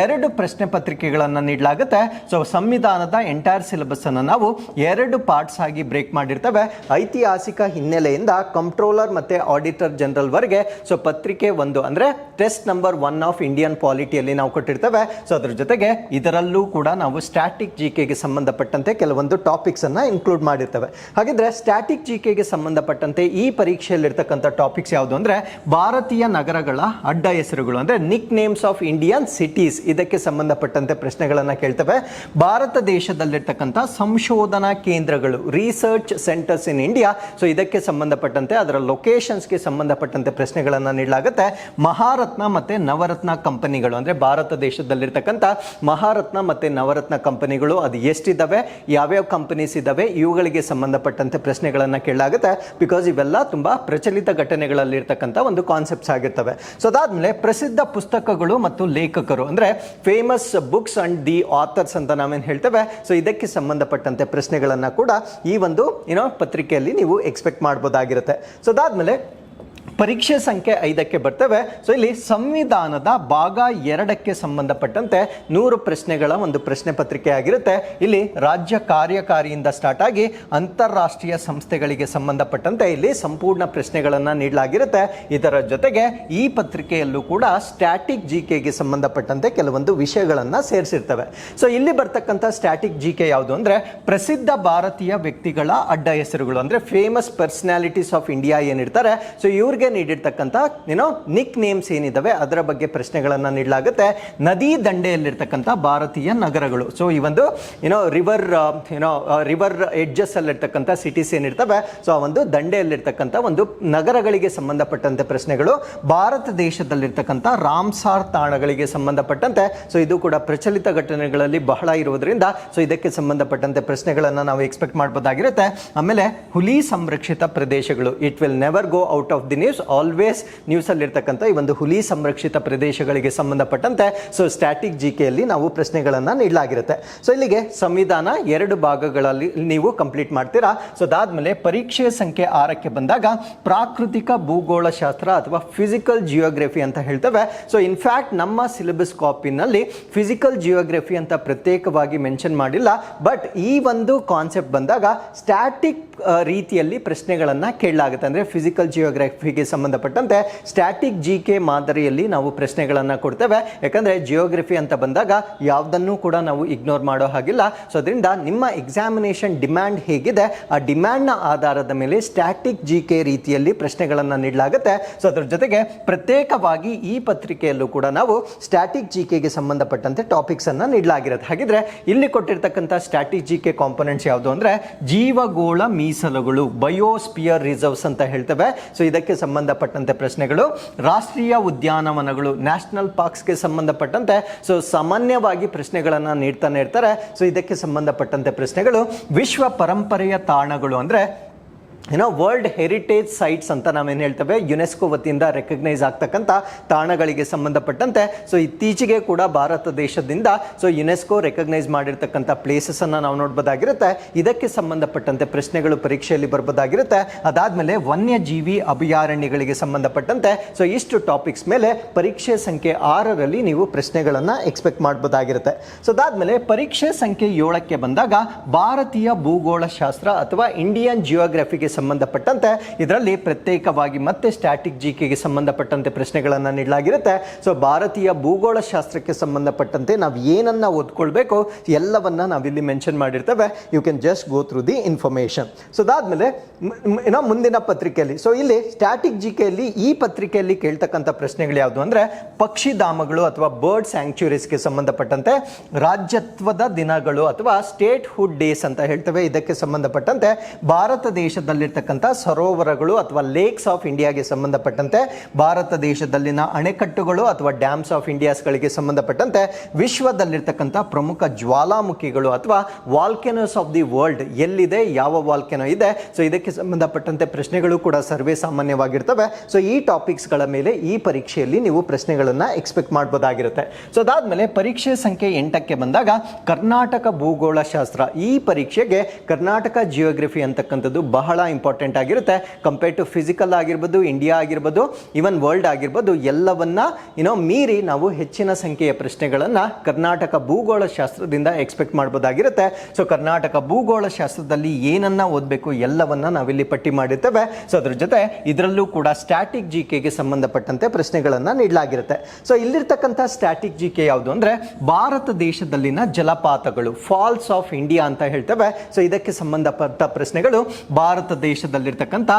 ಎರಡು ಪ್ರಶ್ನೆ ಪತ್ರಿಕೆಗಳನ್ನು ನೀಡಲಾಗುತ್ತೆ. ಸೊ ಸಂವಿಧಾನದ ಎಂಟೈರ್ ಸಿಲೆಬಸ್ ಅನ್ನು ನಾವು ಎರಡು ಪಾರ್ಟ್ಸ್ ಆಗಿ ಬ್ರೇಕ್ ಮಾಡಿರ್ತವೆ. ಐತಿಹಾಸಿಕ ಹಿನ್ನೆಲೆಯಿಂದ ಕಂಟ್ರೋಲರ್ ಮತ್ತೆ ಆಡಿಟರ್ ಜನರಲ್ ವರೆಗೆ ಸೊ ಪತ್ರಿಕೆ ಒಂದು ಅಂದ್ರೆ test number one of Indian ಪಾಲಿಟಿಯಲ್ಲಿ ನಾವು ಕೊಟ್ಟಿರ್ತೇವೆ. ಸೊ ಅದ್ರ ಜೊತೆಗೆ ಇದರಲ್ಲೂ ಕೂಡ ನಾವು ಸ್ಟ್ಯಾಟಿಕ್ ಜಿ ಕೆಗೆ ಸಂಬಂಧಪಟ್ಟಂತೆ ಕೆಲವೊಂದು ಟಾಪಿಕ್ಸ್ ಅನ್ನ ಇನ್ಕ್ಲೂಡ್ ಮಾಡಿರ್ತೇವೆ. ಹಾಗಿದ್ರೆ ಸ್ಟ್ಯಾಟಿಕ್ ಜಿ ಕೆಗೆ ಸಂಬಂಧಪಟ್ಟಂತೆ ಈ ಪರೀಕ್ಷೆಯಲ್ಲಿರ್ತಕ್ಕಂಥ ಟಾಪಿಕ್ಸ್ ಯಾವುದು? ಯಾವುದು ಅಂದರೆ ಭಾರತೀಯ ನಗರಗಳ ಅಡ್ಡ ಹೆಸರುಗಳು ಅಂದ್ರೆ nicknames of Indian cities ಇದಕ್ಕೆ ಸಂಬಂಧಪಟ್ಟಂತೆ ಪ್ರಶ್ನೆಗಳನ್ನು ಕೇಳ್ತವೆ. ಭಾರತ ದೇಶದಲ್ಲಿರ್ತಕ್ಕಂಥ ಸಂಶೋಧನಾ ಕೇಂದ್ರಗಳು research centres in India so ಇದಕ್ಕೆ ಸಂಬಂಧಪಟ್ಟಂತೆ, ಅದರ ಲೊಕೇಶನ್ಸ್ಗೆ ಸಂಬಂಧಪಟ್ಟಂತೆ ಪ್ರಶ್ನೆಗಳನ್ನು ನೀಡಲಾಗುತ್ತೆ. ಮಹಾರತ್ನ ಮತ್ತೆ ನವರತ್ನ ಕಂಪನಿಗಳು ಅಂದ್ರೆ ಭಾರತ ದೇಶದಲ್ಲಿರ್ತಕ್ಕಂಥ ಮಹಾರತ್ನ ಮತ್ತೆ ನವರತ್ನ ಕಂಪನಿಗಳು, ಅದು ಎಷ್ಟಿದ್ದಾವೆ ಯಾವ್ಯಾವ ಕಂಪನೀಸ್ ಇದ್ದಾವೆ ಇವುಗಳಿಗೆ ಸಂಬಂಧಪಟ್ಟಂತೆ ಪ್ರಶ್ನೆಗಳನ್ನು ಕೇಳಲಾಗುತ್ತೆ. ಬಿಕಾಸ್ ಇವೆಲ್ಲ ತುಂಬಾ ಪ್ರಚಲಿತ ಘಟನೆಗಳಲ್ಲಿ ಇರ್ತಕ್ಕಂಥ ಒಂದು ಕಾನ್ಸೆಪ್ಟ್ಸ್ ಆಗಿರ್ತವೆ. ಸೊ ಅದಾದ್ಮೇಲೆ ಪ್ರಸಿದ್ಧ ಪುಸ್ತಕಗಳು ಮತ್ತು ಲೇಖಕರು, ಅಂದ್ರೆ famous books and the authors ಅಂತ ನಾವೇನು ಹೇಳ್ತೇವೆ. ಸೊ ಇದಕ್ಕೆ ಸಂಬಂಧಪಟ್ಟಂತೆ ಪ್ರಶ್ನೆಗಳನ್ನ ಕೂಡ ಈ ಒಂದು ಏನೋ ಪತ್ರಿಕೆಯಲ್ಲಿ ನೀವು ಎಕ್ಸ್ಪೆಕ್ಟ್ ಮಾಡ್ಬೋದಾಗಿರುತ್ತೆ. ಸೊ ಅದಾದ್ಮೇಲೆ ಪರೀಕ್ಷೆ ಸಂಖ್ಯೆ ಐದಕ್ಕೆ ಬರ್ತೇವೆ. ಸೊ ಇಲ್ಲಿ ಸಂವಿಧಾನದ ಭಾಗ ಎರಡಕ್ಕೆ ಸಂಬಂಧಪಟ್ಟಂತೆ ನೂರು ಪ್ರಶ್ನೆಗಳ ಒಂದು ಪ್ರಶ್ನೆ ಪತ್ರಿಕೆ ಆಗಿರುತ್ತೆ. ಇಲ್ಲಿ ರಾಜ್ಯ ಕಾರ್ಯಕಾರಿಯಿಂದ ಸ್ಟಾರ್ಟ್ ಆಗಿ ಅಂತಾರಾಷ್ಟ್ರೀಯ ಸಂಸ್ಥೆಗಳಿಗೆ ಸಂಬಂಧಪಟ್ಟಂತೆ ಇಲ್ಲಿ ಸಂಪೂರ್ಣ ಪ್ರಶ್ನೆಗಳನ್ನು ನೀಡಲಾಗಿರುತ್ತೆ. ಇದರ ಜೊತೆಗೆ ಈ ಪತ್ರಿಕೆಯಲ್ಲೂ ಕೂಡ ಸ್ಟ್ಯಾಟಿಕ್ ಜಿ ಕೆಗೆ ಸಂಬಂಧಪಟ್ಟಂತೆ ಕೆಲವೊಂದು ವಿಷಯಗಳನ್ನು ಸೇರಿಸಿರ್ತವೆ. ಸೊ ಇಲ್ಲಿ ಬರ್ತಕ್ಕಂಥ ಸ್ಟ್ಯಾಟಿಕ್ ಜಿ ಕೆ ಯಾವುದು ಅಂದ್ರೆ ಪ್ರಸಿದ್ಧ ಭಾರತೀಯ ವ್ಯಕ್ತಿಗಳ ಅಡ್ಡ ಹೆಸರುಗಳು. ಅಂದ್ರೆ ಫೇಮಸ್ ಪರ್ಸನಾಲಿಟೀಸ್ ಆಫ್ ಇಂಡಿಯಾ ಏನಿರ್ತಾರೆ. ಸೊ ಇವ್ರಿಗೆ ನೀಡಿರ್ತಕ್ಕಂಥ ಏನೋ ನಿಕ್ ನೇಮ್ಸ್ ಏನಿದ್ದಾವೆ ಅದರ ಬಗ್ಗೆ ಪ್ರಶ್ನೆಗಳನ್ನು ನೀಡಲಾಗುತ್ತೆ. ನದಿ ದಂಡೆಯಲ್ಲಿರ್ತಕ್ಕಂಥ ಭಾರತೀಯ ನಗರಗಳು. ಸೊ ಈ ಒಂದು ಏನೋ ರಿವರ್ ಏನೋ ರಿವರ್ ಎಡ್ಜಸ್ ಅಲ್ಲಿರ್ತಕ್ಕಂಥ ಸಿಟೀಸ್ ಏನಿರ್ತವೆ ಸೊ ಆ ಒಂದು ದಂಡೆಯಲ್ಲಿರ್ತಕ್ಕಂಥ ಒಂದು ನಗರಗಳಿಗೆ ಸಂಬಂಧಪಟ್ಟಂತೆ ಪ್ರಶ್ನೆಗಳು, ಭಾರತ ದೇಶದಲ್ಲಿರ್ತಕ್ಕಂಥ ರಾಮ್ಸಾರ್ ತಾಣಗಳಿಗೆ ಸಂಬಂಧಪಟ್ಟಂತೆ ಸೊ ಇದು ಕೂಡ ಪ್ರಚಲಿತ ಘಟನೆಗಳಲ್ಲಿ ಬಹಳ ಇರುವುದರಿಂದ ಸೊ ಇದಕ್ಕೆ ಸಂಬಂಧಪಟ್ಟಂತೆ ಪ್ರಶ್ನೆಗಳನ್ನು ನಾವು ಎಕ್ಸ್ಪೆಕ್ಟ್ ಮಾಡಬಹುದಾಗಿರುತ್ತೆ ಆಮೇಲೆ ಹುಲಿ ಸಂರಕ್ಷಿತ ಪ್ರದೇಶಗಳು it will never go out of the news always news ಅಲ್ಲಿ ಇರ್ತಕ್ಕಂಥ ಈ ಒಂದು ಹುಲಿ ಸಂರಕ್ಷಿತ ಪ್ರದೇಶಗಳಿಗೆ ಸಂಬಂಧಪಟ್ಟಂತೆ ಸೊ ಸ್ಟ್ಯಾಟಿಕ್ ಜಿ ಅಲ್ಲಿ ನಾವು ಪ್ರಶ್ನೆಗಳನ್ನ ನೀಡಲಾಗಿರುತ್ತೆ. ಸೊ ಇಲ್ಲಿಗೆ ಸಂವಿಧಾನ ಎರಡು ಭಾಗಗಳಲ್ಲಿ ನೀವು ಕಂಪ್ಲೀಟ್ ಮಾಡ್ತೀರಾ? ಸೊ ಅದಾದ್ಮೇಲೆ ಪರೀಕ್ಷೆ ಸಂಖ್ಯೆ ಆರಕ್ಕೆ ಬಂದಾಗ ಪ್ರಾಕೃತಿಕ ಭೂಗೋಳ ಶಾಸ್ತ್ರ ಅಥವಾ ಫಿಸಿಕಲ್ ಜಿಯೋಗ್ರಫಿ ಅಂತ ಹೇಳ್ತವೆ. ಸೊ ಇನ್ಫ್ಯಾಕ್ಟ್ ನಮ್ಮ ಸಿಲೆಬಸ್ ಕಾಪಿನಲ್ಲಿ ಫಿಸಿಕಲ್ ಜಿಯೋಗ್ರಫಿ ಅಂತ ಪ್ರತ್ಯೇಕವಾಗಿ ಮೆನ್ಷನ್ ಮಾಡಿಲ್ಲ. ಬಟ್ ಈ ಒಂದು ಕಾನ್ಸೆಪ್ಟ್ ಬಂದಾಗ ಸ್ಟ್ಯಾಟಿಕ್ ರೀತಿಯಲ್ಲಿ ಪ್ರಶ್ನೆಗಳನ್ನು ಕೇಳಲಾಗುತ್ತೆ. ಅಂದರೆ ಫಿಸಿಕಲ್ ಜಿಯೋಗ್ರಫಿಗೆ ಸಂಬಂಧಪಟ್ಟಂತೆ ಸ್ಟ್ಯಾಟಿಕ್ ಜಿ ಕೆ ಮಾದರಿಯಲ್ಲಿ ನಾವು ಪ್ರಶ್ನೆಗಳನ್ನು ಕೊಡ್ತೇವೆ. ಯಾಕಂದರೆ ಜಿಯೋಗ್ರಫಿ ಅಂತ ಬಂದಾಗ ಯಾವುದನ್ನು ಕೂಡ ನಾವು ಇಗ್ನೋರ್ ಮಾಡೋ ಹಾಗಿಲ್ಲ. ಸೊ ಅದರಿಂದ ನಿಮ್ಮ ಎಕ್ಸಾಮಿನೇಷನ್ ಡಿಮ್ಯಾಂಡ್ ಹೇಗಿದೆ? ಆ ಡಿಮ್ಯಾಂಡ್ನ ಆಧಾರದ ಮೇಲೆ ಸ್ಟ್ಯಾಟಿಕ್ ಜಿ ಕೆ ರೀತಿಯಲ್ಲಿ ಪ್ರಶ್ನೆಗಳನ್ನು ನೀಡಲಾಗುತ್ತೆ. ಸೊ ಅದರ ಜೊತೆಗೆ ಪ್ರತ್ಯೇಕವಾಗಿ ಈ ಪತ್ರಿಕೆಯಲ್ಲೂ ಕೂಡ ನಾವು ಸ್ಟ್ಯಾಟಿಕ್ ಜಿ ಕೆಗೆ ಸಂಬಂಧಪಟ್ಟಂತೆ ಟಾಪಿಕ್ಸ್ ಅನ್ನ ನೀಡಲಾಗಿರುತ್ತೆ ಹಾಗಿದ್ರೆ ಇಲ್ಲಿ ಕೊಟ್ಟಿರ್ತಕ್ಕಂಥ ಸ್ಟ್ಯಾಟಿಕ್ ಜಿ ಕೆ ಕಾಂಪೊನೆಂಟ್ಸ್ ಯಾವುದು ಅಂದ್ರೆ ಜೀವಗೋಳ ಮೀಸಲುಗಳು ಬಯೋಸ್ಪಿಯರ್ ರಿಸರ್ವ್ಸ್ ಅಂತ ಹೇಳ್ತೇವೆ. ಸೊ ಇದಕ್ಕೆ ಸಂಬಂಧಪಟ್ಟಂತೆ ಪ್ರಶ್ನೆಗಳು, ರಾಷ್ಟ್ರೀಯ ಉದ್ಯಾನವನಗಳು, ನ್ಯಾಷನಲ್ ಪಾರ್ಕ್ಸ್ಗೆ ಸಂಬಂಧಪಟ್ಟಂತೆ ಸೊ ಸಾಮಾನ್ಯವಾಗಿ ಪ್ರಶ್ನೆಗಳನ್ನು ನೀಡ್ತಾನೆ ಇರ್ತಾರೆ ಸೊ ಇದಕ್ಕೆ ಸಂಬಂಧಪಟ್ಟಂತೆ ಪ್ರಶ್ನೆಗಳು, ವಿಶ್ವ ಪರಂಪರೆಯ ತಾಣಗಳು ಅಂದ್ರೆ ಏನೋ ವರ್ಲ್ಡ್ ಹೆರಿಟೇಜ್ ಸೈಟ್ಸ್ ಅಂತ ನಾವೇನು ಹೇಳ್ತೇವೆ? ಯುನೆಸ್ಕೋ ವತಿಯಿಂದ ರೆಕಗ್ನೈಸ್ ಆಗ್ತಕ್ಕಂಥ ತಾಣಗಳಿಗೆ ಸಂಬಂಧಪಟ್ಟಂತೆ. ಸೊ ಇತ್ತೀಚೆಗೆ ಕೂಡ ಭಾರತ ದೇಶದಿಂದ ಸೊ ಯುನೆಸ್ಕೋ ರೆಕಗ್ನೈಸ್ ಮಾಡಿರ್ತಕ್ಕಂಥ ಪ್ಲೇಸಸ್ ಅನ್ನ ನಾವು ನೋಡ್ಬೋದಾಗಿರುತ್ತೆ. ಇದಕ್ಕೆ ಸಂಬಂಧಪಟ್ಟಂತೆ ಪ್ರಶ್ನೆಗಳು ಪರೀಕ್ಷೆಯಲ್ಲಿ ಬರ್ಬೋದಾಗಿರುತ್ತೆ. ಅದಾದಮೇಲೆ ವನ್ಯಜೀವಿ ಅಭಯಾರಣ್ಯಗಳಿಗೆ ಸಂಬಂಧಪಟ್ಟಂತೆ. ಸೊ ಇಷ್ಟು ಟಾಪಿಕ್ಸ್ ಮೇಲೆ ಪರೀಕ್ಷೆ ಸಂಖ್ಯೆ ಆರರಲ್ಲಿ ನೀವು ಪ್ರಶ್ನೆಗಳನ್ನು ಎಕ್ಸ್ಪೆಕ್ಟ್ ಮಾಡ್ಬೋದಾಗಿರುತ್ತೆ. ಸೊ ಅದಾದಮೇಲೆ ಪರೀಕ್ಷೆ ಸಂಖ್ಯೆ ಏಳಕ್ಕೆ ಬಂದಾಗ ಭಾರತೀಯ ಭೂಗೋಳಶಾಸ್ತ್ರ ಅಥವಾ ಇಂಡಿಯನ್ ಜಿಯೋಗ್ರಫಿಗೆ ಸಂಬಂಧಪಟ್ಟಂತೆ ಇದರಲ್ಲಿ ಪ್ರತ್ಯೇಕವಾಗಿ ಮತ್ತೆ ಸ್ಟ್ಯಾಟಿಕ್ ಜಿ ಕೆಗೆ ಸಂಬಂಧಪಟ್ಟಂತೆ ಪ್ರಶ್ನೆಗಳನ್ನು ನೀಡಲಾಗಿರುತ್ತೆ. ಸೊ ಭಾರತೀಯ ಭೂಗೋಳ ಶಾಸ್ತ್ರಕ್ಕೆ ಸಂಬಂಧಪಟ್ಟಂತೆ ನಾವು ಏನನ್ನ ಓದ್ಕೊಳ್ಬೇಕು ಎಲ್ಲವನ್ನ ನಾವಿಲ್ಲಿ ಮೆನ್ಷನ್ ಮಾಡಿರ್ತೇವೆ. You can just go through the information so ಅದಾದ್ಮೇಲೆ ಏನೋ ಮುಂದಿನ ಪತ್ರಿಕೆಯಲ್ಲಿ. ಸೊ ಇಲ್ಲಿ ಸ್ಟ್ಯಾಟಿಕ್ ಜಿ ಕೆಯಲ್ಲಿ ಈ ಪತ್ರಿಕೆಯಲ್ಲಿ ಕೇಳ್ತಕ್ಕಂಥ ಪ್ರಶ್ನೆಗಳು ಯಾವುದು ಅಂದ್ರೆ ಪಕ್ಷಿಧಾಮಗಳು ಅಥವಾ ಬರ್ಡ್ ಸ್ಯಾಂಕ್ಚುರೀಸ್ಗೆ ಸಂಬಂಧಪಟ್ಟಂತೆ, ರಾಜ್ಯತ್ವದ ದಿನಗಳು ಅಥವಾ ಸ್ಟೇಟ್ ಹುಡ್ ಡೇಸ್ ಅಂತ ಹೇಳ್ತೇವೆ. ಇದಕ್ಕೆ ಸಂಬಂಧಪಟ್ಟಂತೆ ಭಾರತ ದೇಶದಲ್ಲಿರ್ತಕ್ಕಂಥ ಸರೋವರಗಳು ಅಥವಾ ಲೇಕ್ಸ್ ಆಫ್ ಇಂಡಿಯಾಗೆ ಸಂಬಂಧಪಟ್ಟಂತೆ ಭಾರತ ದೇಶದಲ್ಲಿನ ಅಣೆಕಟ್ಟುಗಳು ಅಥವಾ ಡ್ಯಾಮ್ಸ್ ಆಫ್ ಇಂಡಿಯಾಸ್ಗಳಿಗೆ ಸಂಬಂಧಪಟ್ಟಂತೆ ವಿಶ್ವದಲ್ಲಿರ್ತಕ್ಕಂಥ ಪ್ರಮುಖ ಜ್ವಾಲಾಮುಖಿಗಳು ಅಥವಾ ವಾಲ್ಕೆನೋಸ್ ಆಫ್ ದಿ ವರ್ಲ್ಡ್ ಎಲ್ಲಿದೆ, ಯಾವ ವಾಲ್ಕೆನೋ ಇದೆ. ಸೊ, ಇದಕ್ಕೆ ಸಂಬಂಧಪಟ್ಟಂತೆ ಪ್ರಶ್ನೆಗಳು ಕೂಡ ಸರ್ವೇ ಸಾಮಾನ್ಯವಾಗಿರ್ತವೆ. ಸೊ, ಈ ಟಾಪಿಕ್ಸ್ಗಳ ಮೇಲೆ ಈ ಪರೀಕ್ಷೆಯಲ್ಲಿ ನೀವು ಪ್ರಶ್ನೆಗಳನ್ನು ಎಕ್ಸ್ಪೆಕ್ಟ್ ಮಾಡ್ಬೋದಾಗಿರುತ್ತೆ. ಸೊ, ಅದಾದಮೇಲೆ ಪರೀಕ್ಷೆ ಸಂಖ್ಯೆ ಎಂಟಕ್ಕೆ ಬಂದಾಗ ಕರ್ನಾಟಕ ಭೂಗೋಳ ಶಾಸ್ತ್ರ ಈ ಪರೀಕ್ಷೆಗೆ ಕರ್ನಾಟಕ ಜಿಯೋಗ್ರಫಿ ಅಂತಕ್ಕಂಥದ್ದು ಬಹಳ ಇಂಪಾರ್ಟೆಂಟ್ ಆಗಿರುತ್ತೆ. ಕಂಪೇರ್ ಟು ಫಿಸಿಕಲ್ ಆಗಿರ್ಬೋದು ಇಂಡಿಯಾ ಆಗಿರ್ಬೋದು ಈವನ್ ವರ್ಲ್ಡ್ ಆಗಿರ್ಬೋದು, ಎಲ್ಲವನ್ನ ಏನೋ ಮೀರಿ ನಾವು ಹೆಚ್ಚಿನ ಸಂಖ್ಯೆಯ ಪ್ರಶ್ನೆಗಳನ್ನ ಕರ್ನಾಟಕ ಭೂಗೋಳ ಶಾಸ್ತ್ರದಿಂದ ಎಕ್ಸ್ಪೆಕ್ಟ್ ಮಾಡಬಹುದಾಗಿರುತ್ತೆ ಸೊ ಕರ್ನಾಟಕ ಭೂಗೋಳ ಶಾಸ್ತ್ರದಲ್ಲಿ ಏನನ್ನ ಓದಬೇಕು, ಎಲ್ಲವನ್ನ ನಾವಿಲ್ಲಿ ಪಟ್ಟಿ ಮಾಡಿರ್ತೇವೆ. ಸೊ ಅದ್ರ ಜೊತೆ ಇದರಲ್ಲೂ ಕೂಡ ಸ್ಟ್ಯಾಟಿಕ್ ಜಿ ಕೆಗೆ ಸಂಬಂಧಪಟ್ಟಂತೆ ಪ್ರಶ್ನೆಗಳನ್ನ ನೀಡಲಾಗಿರುತ್ತೆ. ಸೊ ಇಲ್ಲಿರ್ತಕ್ಕಂಥ ಸ್ಟ್ಯಾಟಿಕ್ ಜಿ ಕೆ ಯಾವುದು ಅಂದ್ರೆ, ಭಾರತ ದೇಶದಲ್ಲಿನ ಜಲಪಾತಗಳು ಫಾಲ್ಸ್ ಆಫ್ ಇಂಡಿಯಾ ಅಂತ ಹೇಳ್ತೇವೆ. ಸೊ ಇದಕ್ಕೆ ಸಂಬಂಧಪಟ್ಟ ಪ್ರಶ್ನೆಗಳು ಭಾರತ ದೇಶದಲ್ಲಿರ್ತಕ್ಕಂಥ